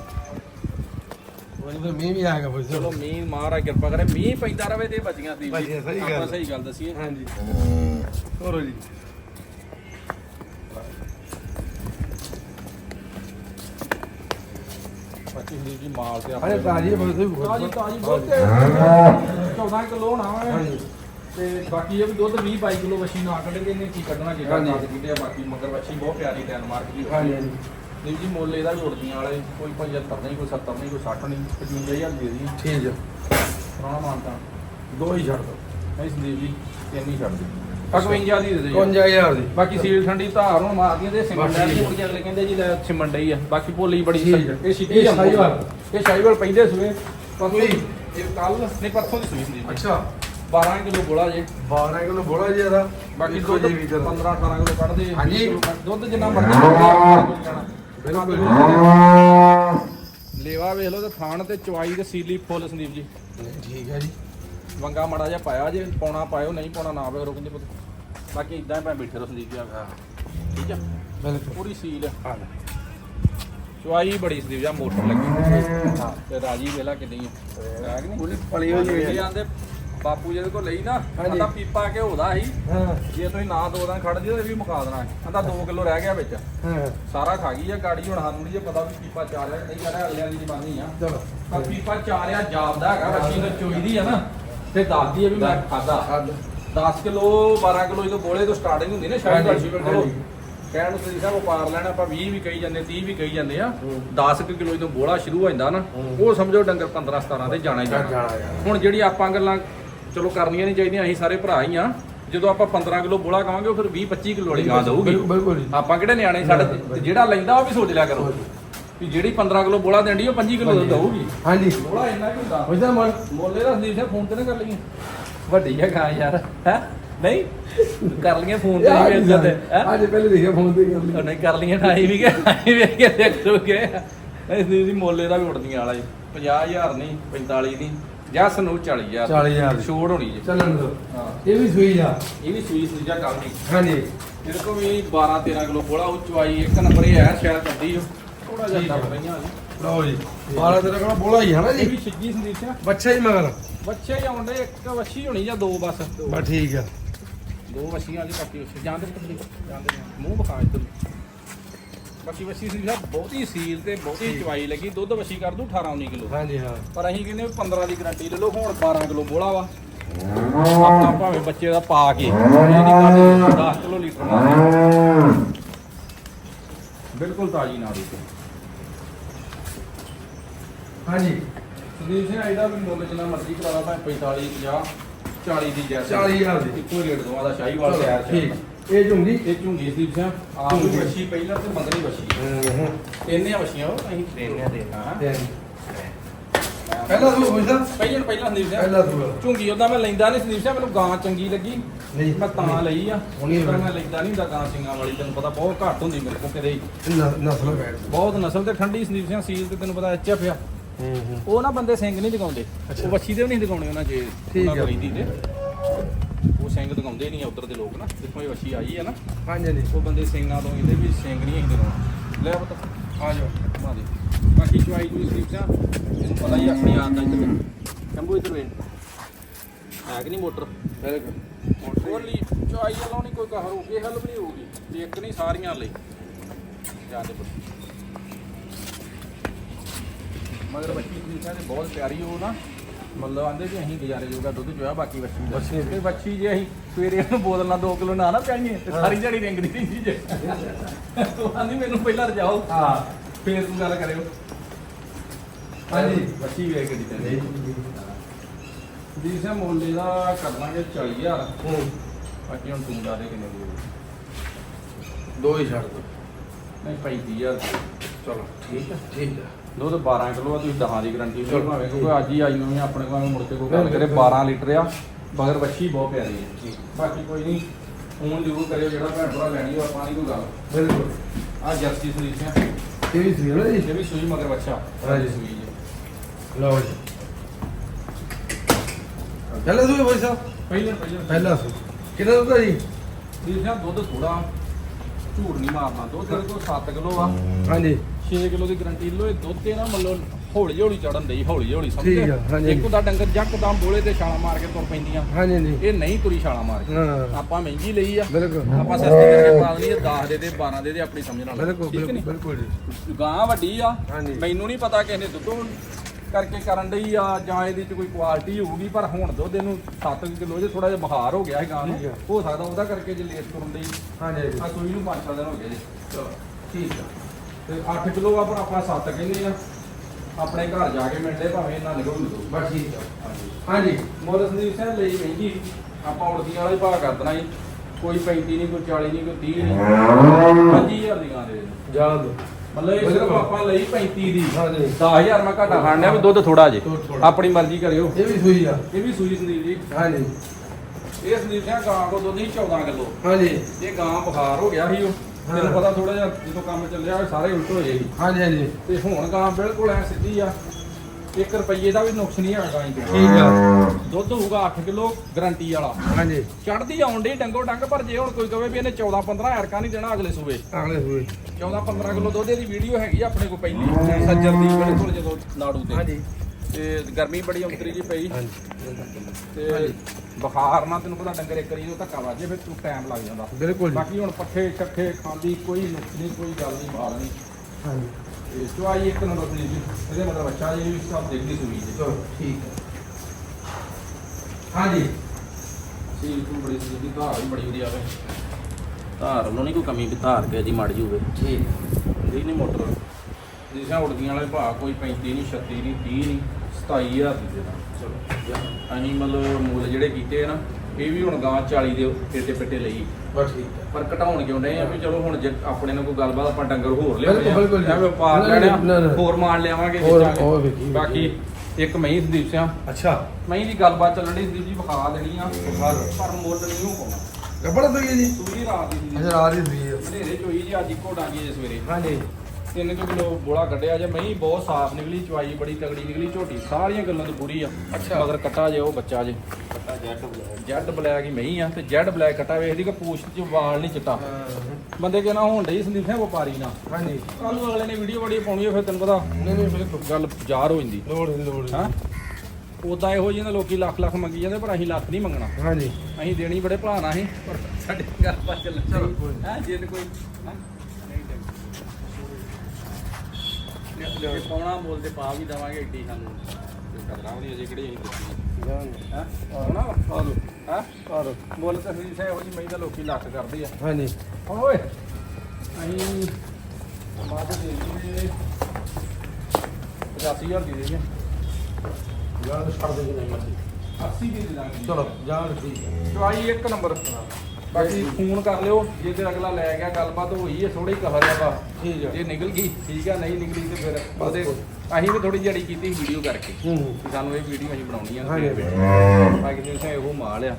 ਉਹ ਤਾਂ ਮੀਂਹ ਵੀ ਆ ਗਿਆ ਪੁੱਛਦਾ ਚਲੋ ਮੀਂਹ ਮਹਾਰਾਜ ਕਿਰਪਾ ਕਰੇ। ਮੀਂਹ ਪੈਂਦਾ ਰਵੇ ਤੇ ਬਚੀਆਂ ਸੀ ਬਚੀਆਂ, ਸਹੀ ਗੱਲ। ਆਪਾਂ ਸਹੀ ਗੱਲ ਦਸੀਏ। ਹਾਂਜੀ। ਹੋਰ ਜੀ। ਬਾਕੀ ਸੰਦੀਪ ਜੀ ਮਾਲ ਤੇ ਅਰੇ ਤਾਜੀ ਬਹੁਤ ਤਾਜੀ ਤਾਜੀ ਬਹੁਤ 14 ਕਿਲੋ ਹੋਣਾ ਵਾ। ਹਾਂਜੀ। ਤੇ ਬਾਕੀ ਇਹ ਵੀ ਦੁੱਧ 20 22 ਕਿਲੋ ਵਛੀ ਨਾ ਕੱਢਣਗੇ ਇਹਨੇ ਕੀ ਕੱਢਣਾ ਜਿਹੜਾ ਹਾਂਜੀ। ਕਾਦ ਕੀਤੇ ਬਾਕੀ ਮਗਰ ਵਛੀ ਬਹੁਤ ਪਿਆਰੀ ਡੈਨਮਾਰਕ ਦੀ ਹਾਂਜੀ ਹਾਂਜੀ। ਨਹੀਂ ਜੀ ਮੁੱਲ ਇਹਦਾ ਵੀ ਉੜਦੀਆਂ ਵਾਲੇ ਕੋਈ 75 ਨਹੀਂ ਕੋਈ 70 ਨਹੀਂ ਕੋਈ 60 ਨਹੀਂ 55000 ਦੇ ਦੀ ਠੀਕ ਹੈ ਪੁਰਾਣਾ ਮਾਨਤਾ ਦੋ ਹੀ ਛੱਡ ਦੋ। ਨਹੀਂ ਸੰਦੀਪ ਜੀ ਤਿੰਨ ਹੀ ਛੱਡ ਦੇ 51 ਦੀ ਦੇ ਦੇ 55000 ਦੀ। ਬਾਕੀ ਸੀਲ ਠੰਡੀ ਧਾਰ ਹੁਣ ਮਾਰਦੀਆਂ ਤੇ ਸਿਮੰਡ ਦੀ ਮੁੜ ਕੇ ਅਗਲੇ ਕਹਿੰਦੇ ਜੀ ਲੈ ਸਿਮੰਡ ਹੀ ਆ। ਬਾਕੀ ਭੋਲੀ ਬੜੀ ਠੀਕ ਸਹੀ ਹੈ। ਇਹ ਸਿੱਧੀ ਇਹ ਆ ਸ਼ਾਹੀਵਾਲ। ਇਹ ਸ਼ਾਹੀਵਾਲ ਪਹਿਲੇ ਸੂਏ। ਪਰਸੋਂ ਸੂਈ। ਇਹ ਕੱਲ ਨਹੀਂ ਪਰਸੋਂ ਦੀ ਸੂਈ ਸੰਦੀਪ ਜੀ। ਅੱਛਾ। 12 ਕਿਲੋ ਗੋਲਾ ਜੇ। 12 ਕਿਲੋ ਬੋਲਾ ਜੀ ਇਹਦਾ। ਬਾਕੀ ਦੁੱਧ ਜਿਹੀ ਵੀ ਕਰਦਾ। 15 18 ਕਿਲੋ ਕੱਢਦੇ ਹਾਂਜੀ। ਦੁੱਧ ਜਿੰਨਾ ਮਰਜ਼ੀ ਕੱਢ ਬਿਲਕੁਲ ਲੇਵਾ ਵੇਖ ਲਓ ਤੇ ਥਾਣ ਤੇ ਚਵਾਈ ਤੇ ਸੀਲੀ ਫੁੱਲ ਸੰਦੀਪ ਜੀ। ਠੀਕ ਹੈ ਜੀ। ਵੰਗਾ ਮੜਾ ਜਿਹਾ ਪਾਇਆ ਜੇ ਪਾਉਣਾ ਪਾਇਓ ਨਹੀਂ ਪਾਉਣਾ ਨਾ ਪਾਇਓ ਰੁਕਦੇ ਪੁੱਤ। ਬਾਕੀ ਇਦਾਂ ਹੀ ਭਾਵੇਂ ਬੈਠੇ ਰਹੋ ਸੰਦੀਪ ਜੀ ਆ ਠੀਕ ਆ? ਬਿਲਕੁਲ। ਪੂਰੀ ਸੀਲ। ਹਾਂ ਚਵਾਈ ਬੜੀ ਸੰਦੀਪ ਜੀ ਮੋਟਰ ਲੱਗੀ ਹਾਂ। ਤੇ ਰਾਜੀ ਵੇਲਾ ਕਿੰਨੀ ਹੈ। ਕਿ ਨਹੀਂ ਪੂਰੀ ਪਲੀ ਹੋਈ ਹੈ। ਜਾਂਦੇ ਬਾਪੂ ਜਿਹਦੇ ਕੋਲ ਲਈ ਨਾ ਹਾਂਜੀ। ਕਹਿੰਦਾ ਪੀਪਾ ਘਿਓ ਸੀ ਹਾਂ। ਜੇ ਤੁਸੀਂ ਨਾ ਦੋ ਦਿਨ ਖੜ ਜਿਓ ਇਹ ਵੀ ਮੁਕਾ ਦੇਣਾ ਕਹਿੰਦਾ 2 ਕਿਲੋ ਰਹਿ ਗਿਆ ਵਿੱਚ। ਹਾਂ। ਸਾਰਾ ਖਾ ਗਈ ਆ ਗਾੜੀ ਹੁਣ ਸਾਨੂੰ ਨਹੀਂ ਜੇ ਪਤਾ ਵੀ ਪੀਪਾ ਚਾਰਿਆ ਕਿ ਨਹੀਂ ਕਰਿਆ ਅਗਲਿਆਂ ਦੀ ਜ਼ਬਾਨੀ ਆ। ਚਲੋ। ਪਰ ਪੀਪਾ ਚਾਰਿਆ ਜਾਪਦਾ ਹੈਗਾ ਬੱਚੀ ਨੂੰ ਚੋਈਦੀ ਆ ਨਾ। ਤੇ ਦੱਸਦੀ ਆ ਵੀ ਮੈਂ ਖਾਦਾ ਹੱਦ 10 ਕਿਲੋ 12 ਕਿਲੋ ਜਦੋਂ ਬੋਲੇ ਤੋਂ ਸਟਾਰਟਿੰਗ ਹੁੰਦੀ ਨਾ ਸ਼ਾਇਦ ਹਾਂਜੀ, 80 ਕਿਲੋ। ਹਾਂਜੀ। ਕਹਿਣ ਨੂੰ ਤੁਸੀਂ ਸਾਹਿਬ ਵਪਾਰ ਲੈਣਾ ਆਪਾਂ 20 ਵੀ ਕਹੀ ਜਾਂਦੇ 30 ਵੀ ਕਹੀ ਜਾਂਦੇ ਆ। ਹੂੰ। 10 ਕੁ ਕਿਲੋ ਜਦੋਂ ਬੋਲਾ ਸ਼ੁਰੂ ਹੋ ਜਾਂਦਾ ਨਾ ਹੂੰ। ਉਹ ਸਮਝੋ ਡੰਗਰ 15 17 ਤੇ ਜਾਣਾ ਹੀ ਜਾਣਾ। ਜਾਣਾ ਯਾਰ ਹੁਣ ਜਿਹੜੀ ਆਪਾਂ ਗੱਲਾਂ ਚਲੋ ਕਰਨੀਆਂ ਨਹੀਂ ਚਾਹੀਦੀਆਂ ਅਸੀਂ ਸਾਰੇ ਭਰਾ ਹੀ ਆ। ਜਦੋਂ ਆਪਾਂ 15 ਕਿਲੋ ਬੋਲਾ ਕਵਾਂਗੇ ਉਹ ਫਿਰ 20 25 ਕਿਲੋ ਵਾਲੀ ਗਾਂ ਦਊਗੀ। ਬਿਲਕੁਲ ਆਪਾਂ ਕਿਹੜੇ ਨਿਆਣੇ ਸਾਡੇ ਜਿਹੜਾ ਲੈਂਦਾ ਉਹ ਵੀ ਸੋਚ ਲਿਆ ਕਰੋ। ਵੀ ਜਿਹੜੀ 15 ਕਿਲੋ ਬੋਲਾ ਦੇਣੀ ਉਹ 25 ਕਿਲੋ ਦਊਗੀ। ਹਾਂਜੀ। ਬੋਲਾ ਇੰਨਾ ਕਿ ਹੁੰਦਾ? ਪੁੱਛਦਾ ਮਨ ਮੋਲੇ ਦਾ ਸੰਦੀਪ ਸਿੰਘ ਫੋਨ ਤੇ ਨਾ ਕਰ ਲਈਏ। ਵੱਡੀ ਹੈ ਗਾਂ ਯਾਰ ਹੈ? ਨਹੀਂ? ਕਰ ਲਈਆਂ ਫੋਨ ਤੇ ਵੀ ਇੱਦਾਂ ਤੇ ਹੈਂ? ਅੱਜ ਪਹਿਲੇ ਦੇਖਿਆ ਫੋਨ ਤੇ ਕਰ ਲਈ ਉਹਨੇ ਕਰ ਲਈਆਂ ਨਾ ਵੀ ਕਿ ਅਸੀਂ ਵੇਖ ਕੇ ਦੇਖ ਲੋਗੇ ਇਸ ਦੀ ਦੀ ਮੋਲੇ ਦਾ ਵੀ ਉੜਦੀਆਂ ਵਾਲਾ ਜੀ। 50000 ਨਹੀਂ 45 ਨਹੀਂ। ਜਸ ਨੂੰ 40000 40,000 ਦੀ। ਛੋੜ ਹੋਣੀ ਜੀ। ਚੱਲਣ ਦੋ ਹਾਂ। ਇਹ ਵੀ ਸੂਈ ਆ। ਇਹ ਵੀ ਸੂਈ ਸੂਜਾ ਨਹੀਂ ਹਾਂਜੀ। ਇਹਦੇ ਕੋਲ ਵੀ 12 13 ਕਿਲੋ ਬੋਲਾ ਉਹ ਚਵਾਈ ਇੱਕ ਨੰਬਰ ਹੀ ਹੈ ਸ਼ਾਇਦ ਕੱਢੀ ਥੋੜਾ ਜਿਹਾ ਠੀਕ ਹੈ। ਦੱਬ ਰਹੀਆਂ ਜੀ। ਲਓ ਜੀ 12 ਤੇਰਾ ਕੋਲ ਬੋਲਾ ਹੀ ਹੈ ਨਾ ਇਹ ਜੀ ਵੀ ਛਿੱਜੀ ਸੰਦੀਪ ਸਿੰਘ ਬੱਚਾ ਹੀ ਮਗਰ। ਬੱਚੇ ਹੀ ਆਉਂਦੇ ਇੱਕ ਵੱਛੀ ਹੋਣੀ ਜਾਂ ਦੋ ਬਸ? ਬਸ ਠੀਕ ਆ। ਦੋ ਵੱਛੀਆਂ ਦੀ ਬਾਕੀ ਉਸ ਜਾਂਦੇ ਜਾਂਦੇ। ਮੂੰਹ ਵਿਖਾ ਇੱਧਰ ਬਾਕੀ ਵੱਛੀ ਸੀ ਸਾਹਿਬ ਬਹੁਤੀ ਸੀਲ ਤੇ ਬਹੁਤੀ ਚਵਾਈ ਲੱਗੀ ਦੁੱਧ ਵੱਛੀ ਕਰ ਦੂ 18 19 ਕਿਲੋ। ਹਾਂਜੀ ਹਾਂ। ਪਰ ਅਸੀਂ ਕਹਿੰਦੇ ਵੀ 15 ਦੀ ਗਾਰੰਟੀ ਲੈ ਲਓ ਹੁਣ 12 ਕਿਲੋ ਬੋਲਾ ਵਾ। ਆਪਾਂ ਭਾਵੇਂ ਬੱਚੇ ਦਾ ਪਾ ਕੇ ਇਹਦੀ ਗੱਲ 10 ਕਿਲੋ ਲੀਟਰ ਮਾਰੇ ਬਿਲਕੁਲ ਤਾਜੀ ਨਾ ਦੀ। ਹਾਂਜੀ। ਸੰਦੀਪ ਸਿੰਘ ਇਹਦਾ ਵੀ ਮੁੱਲ ਜਿੰਨਾ ਮਰਜ਼ੀ ਕਰਾ ਲਾ ਭਾਵੇਂ 45 50 40 ਦੀ ਜੈਸੇ। 40,000 ਦੀ। ਇੱਕੋ ਰੇਟ ਦੋਵਾਂ ਦਾ ਸ਼ਾਹੀਵਾਲ ਤੇ ਆਇਆ ਠੀਕ। ਇਹ ਝੁੰਗੀ ਇਹ ਝੁੰਗੀ ਸੰਦੀਪ ਸਿੰਘ ਆਪ। ਵੱਛੀ ਪਹਿਲਾਂ ਤੇ ਮੰਗਣੀ ਵੱਛੀ ਹੂੰ ਤਿੰਨੇ ਵੱਛੀਆਂ ਉਹ ਅਸੀਂ ਦੇਣੇ ਦੇ ਹਾਂ। ਤੇ ਪਹਿਲਾ ਸੂ ਹੋਈਦਾ ਪਹਿਲਾਂ ਪਹਿਲਾਂ ਸੰਦੀਪ ਸਿੰਘ ਪਹਿਲਾ ਸੂ ਝੁੰਗੀ ਉਹਦਾ ਮੈਂ ਲੈਂਦਾ ਨਹੀਂ ਸੰਦੀਪ ਸਿੰਘ ਮੈਨੂੰ ਗਾਂ ਚੰਗੀ ਲੱਗੀ। ਨਹੀਂ। ਮੈਂ ਤਾਂ ਲਈ ਆ। ਹੁਣੀ ਤਾਂ ਮੈਂ ਲੈਂਦਾ ਨਹੀਂ ਹੁੰਦਾ ਗਾਂ ਸਿੰਘਾਂ ਵਾਲੀ ਤੈਨੂੰ ਪਤਾ ਬਹੁਤ ਘੱਟ ਹੁੰਦੀ ਮੇਰੇ ਕੋਲ ਕਿਤੇ। ਹੀ। ਨਸਲ ਬੈਠ ਬਹੁਤ ਨਸਲ ਤੇ ਠੰਡੀ ਸੰਦੀਪ ਸਿੰਘ ਸੀਲ ਤੇ ਤੈਨੂੰ ਪਤਾ ਐਚਐਫ ਆ। ਹੂੰ ਹੂੰ। ਉਹ ਨਾ ਬੰਦੇ ਸਿੰਘ ਨਹੀਂ ਦਿਖਾਉਂਦੇ। ਉਹ ਵੱਛੀ ਦੇ ਵੀ ਨਹੀਂ ਦਿਖਾਉਣੇ ਉਹਨਾਂ ਜੇ ਠੀਕ ਉਹਨਾਂ ਆ। ਕੋਲ ਰਹਿੰਦੀ ਤੇ। ਉਹ ਸਿੰਘ ਦਿਖਾਉਂਦੇ ਨਹੀਂ ਉਧਰ ਦੇ ਲੋਕ ਨਾ ਜਿੱਥੋਂ ਇਹ ਵੱਛੀ ਆਈ ਹੈ ਨਾ। ਹਾਂਜੀ ਹਾਂਜੀ। ਉਹ ਬੰਦੇ ਸਿੰਘਾਂ ਤੋਂ ਇਹਦੇ ਵੀ ਸਿੰਘ ਨਹੀਂ ਅਸੀਂ ਦਿਖਾਉਣੇ। ਲੈ ਪੁੱਤ ਆ ਜਾਓ ਬਣਾ ਦੇ। ਬਾਕੀ ਚੁਆਈ ਸੰਦੀਪ ਸਿੰਘ ਤੈਨੂੰ ਪਤਾ ਹੀ ਆਪਣੀ ਆਦਤ ਦਾ ਇੱਧਰ। ਸ਼ੰਭੂ ਇੱਧਰ ਵੇ ਹੈ ਕਿ ਨਹੀਂ ਮੋਟਰ? ਬਿਲਕੁਲ। ਖੋਲੀ ਚੁਆਈ ਵਾਲੋਂ ਨਹੀਂ ਕੋਈ ਕਹਰ ਹੋਊਗੀ ਹੱਲ ਵੀ ਨਹੀਂ ਹੋਊਗੀ। ਇੱਕ ਨਹੀਂ ਸਾਰੀਆਂ ਲਈ। ਜਾਂਦੇ ਪੁੱਤ। ਮਗਰ ਬੱਚੀ ਦੀ ਕਹਿੰਦੇ ਬਹੁਤ ਪਿਆਰੀ ਉਹ ਨਾ। ਮਤਲਬ ਆਂਦੇ ਕਿ ਅਸੀਂ ਗੁਜ਼ਾਰੇ ਜੋਗਾ ਦੁੱਧ ਚੋਇਆ ਬਾਕੀ ਬੱਚੀ ਦਾ। ਬੱਚੀ ਦੀ। ਤੇ ਬੱਚੀ ਜੇ ਅਸੀਂ ਸਵੇਰੇ ਉਹਨੂੰ ਬੋਤਲ ਨਾਲ 2 ਕਿਲੋ ਨਾ ਨਾ ਪਿਆਈਏ ਤੇ ਸਾਰੀ ਦਿਹਾੜੀ ਰਿੰਗਦੀ ਰਹਿੰਦੀ ਜੇ। ਤੂੰ ਆਂਦੀ ਮੈਨੂੰ ਪਹਿਲਾਂ ਰਜਾਓ। ਹਾਂ। ਫੇਰ ਤੂੰ ਗੱਲ ਕਰਿਓ। ਹਾਂਜੀ। ਬੱਚੀ ਵੇਖ ਕੇ ਦਿੱਤੇ। ਜੀ ਸੇ ਮੁੱਲੇ ਦਾ ਕਰ ਲਾਂਗੇ 40000 ਹੂੰ। ਬਾਕੀ ਹੁਣ ਤੂੰ ਦਾ ਦੇ ਕਿੰਨੇ ਦੀ ਦੋ ਹੀ ਛੱਡ ਦੋ। ਨਹੀਂ 35000 ਚਲੋ ਠੀਕ ਹੈ ਠੀਕ ਹੈ। ਦੁੱਧ 12 ਕਿਲੋ ਆ ਤੁਸੀਂ 10 ਦੀ ਗਾਰੰਟੀ ਚਲੋ। ਭਾਵੇਂ ਕਿਉਂਕਿ ਅੱਜ ਹੀ ਆਈ ਹੋਈ ਆ ਆਪਣੇ ਕੋਲ ਮੁੜ ਕੇ ਕੋਈ ਗੱਲ ਕਰੇ 12 ਲੀਟਰ ਆ ਮਗਰ ਬੱਚੀ ਬਹੁਤ ਪਿਆਰੀ ਹੈ ਬਾਕੀ ਕੋਈ ਨਹੀਂ ਫੋਨ ਜ਼ਰੂਰ ਕਰਿਓ ਜਿਹੜਾ ਭੈਣ ਭਰਾ ਲੈਣੀ ਹੋ ਆਪਾਂ ਨਹੀਂ ਕੋਈ ਗੱਲ। ਬਿਲਕੁਲ। ਆ ਜਰਸੀ ਸਰੀਸ ਆ। ਇਹ ਵੀ ਸੀ ਜੀ? ਇਹ ਵੀ ਸੂਈ ਮਗਰ ਬੱਚਾ ਹਾਂਜੀ। ਸੂਈ ਜੀ। ਲਓ ਜੀ। ਪਹਿਲਾ ਸੂ ਭਾਈ ਸਾਹਿਬ? ਪਹਿਲਾਂ ਪਹਿਲਾਂ। ਪਹਿਲਾ ਸੂ ਕਿੰਨਾ ਦੁੱਧ ਆ ਜੀ? ਦੇਖਿਆ ਦੁੱਧ ਥੋੜਾ ਝੂੜ ਨਹੀਂ ਮਾਰਨਾ ਦੁੱਧ ਤੇਰੇ ਕੋਲ 7 ਕਿਲੋ ਆ। ਹਾਂਜੀ। 6 ਕਿਲੋ ਦੀ ਗਰੰਟੀ ਲੋ ਇਹ ਦੁੱਧ ਤੇ ਨਾ ਮਤਲਬ ਹੌਲੀ ਹੌਲੀ ਚੜਨ ਦੇਈ ਹੌਲੀ ਹੌਲੀ ਸਮਝ ਠੀਕ ਆ, ਹਾਂਜੀ। ਇੱਕ ਦਾ ਡੰਗਰ ਜੱਕਦਮ ਬੋਲੇ ਤੇ ਛਾਲਾ ਮਾਰ ਕੇ ਤੁਰ ਪੈਂਦੀਆਂ। ਹਾਂਜੀ ਹਾਂਜੀ। ਇਹ ਨਹੀਂ ਤੁਰੀ ਛਾਲਾ ਮਾਰ ਕੇ। ਹਾਂ। ਆਪਾਂ ਮਹਿੰਗੀ ਲਈ ਆ। ਬਿਲਕੁਲ। ਆਪਾਂ ਸਸਤੀ ਕਰਕੇ ਪਾ ਦੇਣੀ 10 ਦੇ ਦੇ 12 ਦੇ ਦੇ ਆਪਣੀ ਸਮਝ ਨਾਲ। ਬਿਲਕੁਲ ਠੀਕ ਨੀ? ਬਿਲਕੁਲ ਜੀ। ਗਾਂ ਵੱਡੀ ਆ। ਹਾਂਜੀ। ਮੈਨੂੰ ਨਹੀਂ ਪਤਾ ਕਿਸੇ ਨੇ ਦੁੱਧੋਂ ਕਰਕੇ ਕਰਨ ਡਈ ਆ ਜਾਂ ਇਹਦੀ ਚ ਕੋਈ ਕੁਆਲਿਟੀ ਹੋਊਗੀ ਪਰ ਹੁਣ ਦੁੱਧ ਇਹਨੂੰ 7 ਕਿਲੋ ਜੇ ਥੋੜਾ ਜਿਹਾ ਬੁਖਾਰ ਹੋ ਗਿਆ ਹੈ ਗਾਂ ਨੂੰ ਠੀਕ ਆ। ਹੋ ਸਕਦਾ ਉਹਦਾ ਕਰਕੇ ਜੇ ਲੇਟ ਤੁਰਨ ਡਈ। ਹਾਂਜੀ ਹਾਂਜੀ। ਆ ਸੂਈ ਨੂੰ 5-7 ਦਿਨ ਹੋ ਗਏ ਜੀ। ਚਲੋ ਠੀਕ ਆ। ਤੇ 8 ਕਿਲੋ ਆ ਪਰ ਆਪਾਂ 7 ਕਹਿੰਦੇ ਆ। ਆਪਣੇ ਘਰ ਜਾ ਕੇ ਮਿਲਦੇ ਭਾਵੇਂ ਇਹਨਾਂ ਨਿਕਲ ਨਿਕਲ ਬਸ ਠੀਕ ਆ। ਹਾਂਜੀ। ਹਾਂਜੀ ਮੁੱਲ ਸੰਦੀਪ ਸਿੰਘ ਲਈ ਮਹਿੰਗੀ ਆਪਾਂ ਉੜਦੀਆਂ ਵਾਲਾ ਹੀ ਭਾਅ ਕਰ ਦੇਣਾ ਜੀ। ਕੋਈ 35 ਨਹੀਂ ਕੋਈ 40 ਨਹੀਂ ਕੋਈ 30 ਨਹੀਂ। 25000 ਦੀ ਗਾਂ ਦੇ। ਜਾਣ ਦੋ ਮਤਲਬ ਇਹ ਸਿਰਫ। ਆਪਾਂ ਲਈ 35 ਦੀ। ਹਾਂਜੀ। 10000 ਮੈਂ ਘਾਟਾ ਖਾਣਿਆ ਵੀ ਦੁੱਧ ਥੋੜਾ ਜੇ। ਆਪਣੀ ਮਰਜ਼ੀ ਕਰਿਓ। ਇਹ ਵੀ ਸੂਈ ਆ। ਇਹ ਵੀ ਸੂਈ ਸੰਦੀਪ ਜੀ। ਹਾਂਜੀ। ਇਹ ਸੰਦੀਪ ਸਿੰਘ ਗਾਂ ਕੋ ਦੁੱਧ ਹੀ 14 ਕਿਲੋ। ਹਾਂਜੀ। ਇਹ ਗਾਂ ਬੁਖਾਰ ਹੋ ਗਿਆ ਸੀ ਉਹ। ਤੈਨੂੰ ਪਤਾ ਥੋੜਾ ਜਿਹਾ ਜਦੋਂ ਕੰਮ ਚੱਲਿਆ ਉਹ ਸਾਰੇ ਉਲਟ ਹੋ ਜਾਏਗੀ ਹਾਂਜੀ ਹਾਂਜੀ। ਤੇ ਹੁਣ ਗਾਂ ਬਿਲਕੁਲ ਐ ਸਿੱਧੀ ਆ। 1 ਰੁਪਏ ਦਾ ਵੀ ਨੁਕਸ ਨਹੀਂ ਹੈਗਾ ਗਾਂ ਦੀ ਠੀਕ ਆ। ਦੁੱਧ ਹੋਊਗਾ 8 ਕਿਲੋ ਗਰੰਟੀ ਵਾਲਾ। ਹਾਂਜੀ। ਚੜਦੀ ਆਉਣ ਡਈ ਡੰਗੋ ਡੰਗ ਪਰ ਜੇ ਹੁਣ ਕੋਈ ਕਵੇ ਵੀ ਇਹਨੇ 14 15 ਐਰਕਾ ਨਹੀਂ ਦੇਣਾ ਅਗਲੇ ਸੂਬੇ ਅਗਲੇ ਸੂਈ 14 15 ਕਿਲੋ ਦੁੱਧ ਦੀ ਵੀਡੀਓ ਹੈਗੀ ਆ ਆਪਣੇ ਕੋਲ ਪਹਿਲੀ ਸੱਜਰ ਦੀ ਬਿਲਕੁਲ ਜਦੋਂ ਨਾੜੂ ਤੇ। ਹਾਂਜੀ। ਤੇ ਗਰਮੀ ਬੜੀ ਔਂਤਰੀ ਜੀ ਪਈ। ਤੇ ਬੁਖਾਰ ਨਾਲ ਤੈਨੂੰ ਪਤਾ ਡੰਗਰ ਇੱਕ ਵਾਰੀ ਧੱਕਾ ਵੱਜੇ ਫਿਰ ਤੂੰ ਟਾਈਮ ਲੱਗ ਜਾਂਦਾ। ਬਿਲਕੁਲ ਬਾਕੀ ਹੁਣ ਪੱਠੇ ਚੱਠੇ ਖਾਂਦੀ ਕੋਈ ਨੁਕਸ ਨਹੀਂ ਕੋਈ ਗੱਲ ਨਹੀਂ ਬਾਲ ਨਹੀਂ। ਹਾਂਜੀ। ਤੇ ਚੁਆਈ ਇੱਕ ਨੰਬਰ ਜੀ ਇਹਦੇ ਮਤਲਬ ਅੱਛਾ ਜੀ ਵੀ ਸਭ ਦੇਖਦੀ ਸੁਣੀ ਜੀ। ਚਲੋ ਠੀਕ ਆ ਹਾਂਜੀ। ਸੀਲ ਤੂੰ ਬੜੀ ਸੀ ਦੀ ਧਾਰ ਵੀ ਬੜੀ ਵਧੀਆ ਵੇ। ਧਾਰ ਉਹਨੂੰ ਨਹੀਂ ਕੋਈ ਕਮੀ ਵੀ ਧਾਰ ਕੇ ਜੀ ਮੜ ਜੂਵੇ ਠੀਕ। ਨਹੀਂ ਮੋਟਰ। ਜਿਸਾਂ ਉੜਦੀਆਂ ਵਾਲੇ ਭਾਅ ਕੋਈ 35 ਨਹੀਂ 36 ਨਹੀਂ 30 ਨਹੀਂ 27000 ਦੀ ਦੇਣਾ ਚਲੋ ਅਸੀਂ ਮਤਲਬ ਮੁੱਲ ਜਿਹੜੇ ਕੀਤੇ ਆ ਨਾ ਇਹ ਵੀ ਹੁਣ ਗਾਂ 40 ਦੇ ਪੇਟੇ ਪੇਟੇ ਲਈ। ਬਸ ਠੀਕ ਪਰ ਘਟਾਉਣ ਕਿਉਂ ਨਹੀਂ ਆ ਵੀ ਚਲੋ ਹੁਣ ਜੇ ਆਪਣੇ ਨਾਲ ਕੋਈ ਗੱਲਬਾਤ ਆਪਾਂ ਡੰਗਰ ਹੋਰ ਲਿਆਉਂਦੇ ਬਿਲਕੁਲ, ਬਿਲਕੁਲ। ਐਵੇਂ ਨਾ, ਨਾ, ਲੈਣਾ ਨਾ। ਹੋਰ ਮਾਲ ਲਿਆਵਾਂਗੇ ਹੋਰ- ਜਿੱਦਾਂ ਹੋਰ ਵੇਖੀ, ਬਾਕੀ ਇੱਕ ਮਹੀਂ ਸੰਦੀਪ ਸਿਆ। ਅੱਛਾ। ਮਹੀਂ ਦੀ ਗੱਲਬਾਤ ਚੱਲਣ ਦੀ ਸੰਦੀਪ ਜੀ ਵਿਖਾ ਦੇਣੀ ਆ। ਦਿਓ। ਪਰ ਮੁੱਲ ਨਹੀਂ ਹੋ ਪਾਉਣਾ। ਗੱਬੜ ਤੋਂ ਜੀ। ਸੂਰੀ ਰਾਤ ਦੀ ਅੱਛਾ ਰਾਤ ਦੀ ਹੋਈ ਹੈ ਹਨੇਰੇ ਚੋਈ ਜੀ ਅੱਜ ਇੱਕੋ ਡਾਂਗੀ ਜੇ ਸਵੇਰੇ। ਹਾਂਜੀ। 3 ਕਿਲੋ ਬੋਲਾ ਕੱਢਿਆ ਜੇ ਮਹੀਂ ਬਹੁਤ ਸਾਫ਼ ਨਿਕਲੀ ਚਵਾਈ ਬੜੀ ਤਗੜੀ ਨਿਕਲੀ ਝੋਟੀ ਸਾਰੀਆਂ ਗੱਲਾਂ ਤੋਂ ਪੂਰੀ ਆ। ਅੱਛਾ। ਮਗਰ ਕੱਟਾ ਜੇ ਉਹ ਬੱਚਾ ਜੇ। Z black. ਹੀ ਮਹੀਂ ਆ ਤੇ ਜੈਡ ਬਲੈਕ ਕੱਟਾ ਵੇਖਦੀ ਕਿ ਪੂਛ ਚ ਵਾਲ ਨਹੀਂ ਚਿੱਟਾ। ਬੰਦੇ ਕਹਿੰਦਾ ਹੋਣ ਡਈ ਸੰਦੀਪ ਸਿੰਘ ਵਪਾਰੀ ਨਾਲ? ਹਾਂਜੀ। ਕੱਲ ਨੂੰ ਅਗਲੇ ਨੇ ਵੀਡੀਓ ਬੜੀ ਪਾਉਣੀ ਆ ਫਿਰ ਤੈਨੂੰ ਪਤਾ ਨਹੀਂ ਨਹੀਂ ਬਿਲਕੁਲ ਗੱਲ ਜ਼ਾਰ ਹੋ ਜਾਂਦੀ। ਲੋੜ ਨਹੀਂ ਲੋੜ ਹਾਂ? ਉਦਾਂ ਇਹੋ ਜਿਹੇ ਨਾ ਲੋਕੀ ਲੱਖ ਲੱਖ ਮੰਗੀ ਜਾਂਦੇ ਪਰ ਅਸੀਂ ਲੱਖ ਨਹੀਂ ਮੰਗਣਾ। ਹਾਂਜੀ। ਅਸੀਂ ਦੇਣੀ ਬੜੇ ਭਲਾਣਾ ਸੀ ਪਰ ਸਾਡੇ ਗੱਲ ਪਾ ਚੱਲ ਚਲੋ ਨੀ। ਹੈ ਜੇ ਤੇ ਕੋਈ ਹੈਂ? ਨਹੀਂ ਤੇ ਜੇ ਪਾਉਣਾ ਬੋਲ ਤੇ ਪਾ ਵੀ ਦਵਾਂਗੇ ਏਡੀ ਸਾਨੂੰ। ਕੋਈ ਖਤਰਾ ਵੀ ਨਹੀਂ ਅਜੇ ਕਿਹੜੀ ਅਸੀਂ ਦਿੱਤੀ ਜਾਨ ਹੈ? ਆਉਣਾ ਵਾ। ਆ ਲੋ ਹੈ? ਆ ਲੋ ਬੋਲ ਤੇ ਅਸੀਂ ਸੇ ਇਹੋ ਜਿਹੀ ਮਈ ਦਾ ਲੋਕੀ ਲੱਖ ਕਰਦੇ ਆ। ਹਾਂਜੀ। ਹੁਣ ਓਏ ਅਸੀਂ ਮਾਦੇ ਦੇ ਦਈਏ। 85000 ਦੀ ਦੇ ਦਈਏ। ਜਾਨ ਛੱਡ ਦੇ ਨਹੀਂ ਮਰਦੀ 80 ਦੀ ਦੇ ਦਾਂਗੇ ਚਲੋ ਜਾਨ ਠੀਕ ਹੈ। ਚਵਾਈ ਇੱਕ ਨੰਬਰ। ਬਾਕੀ ਫੋਨ ਕਰ ਲਿਓ ਜੇ ਤੇ ਅਗਲਾ ਲੈ ਗਿਆ ਗੱਲਬਾਤ ਹੋਈ ਹੈ ਥੋੜੀ ਕਹਰ ਆ ਠੀਕ ਹੈ ਜੇ ਨਿਕਲ ਗਈ ਠੀਕ ਆ ਨਹੀਂ ਨਿਕਲੀ ਤੇ ਫਿਰ ਉਹਦੇ ਅਸੀਂ ਵੀ ਥੋੜੀ ਜੜੀ ਕੀਤੀ ਵੀਡੀਓ ਕਰਕੇ ਹੂੰ ਵੀ ਸਾਨੂੰ ਇਹ ਵੀਡੀਓ ਅਸੀਂ ਬਣਾਉਣੀ ਆ। ਬਾਕੀ ਜਿਵੇਂ ਇਹੋ ਮਾਲ ਆ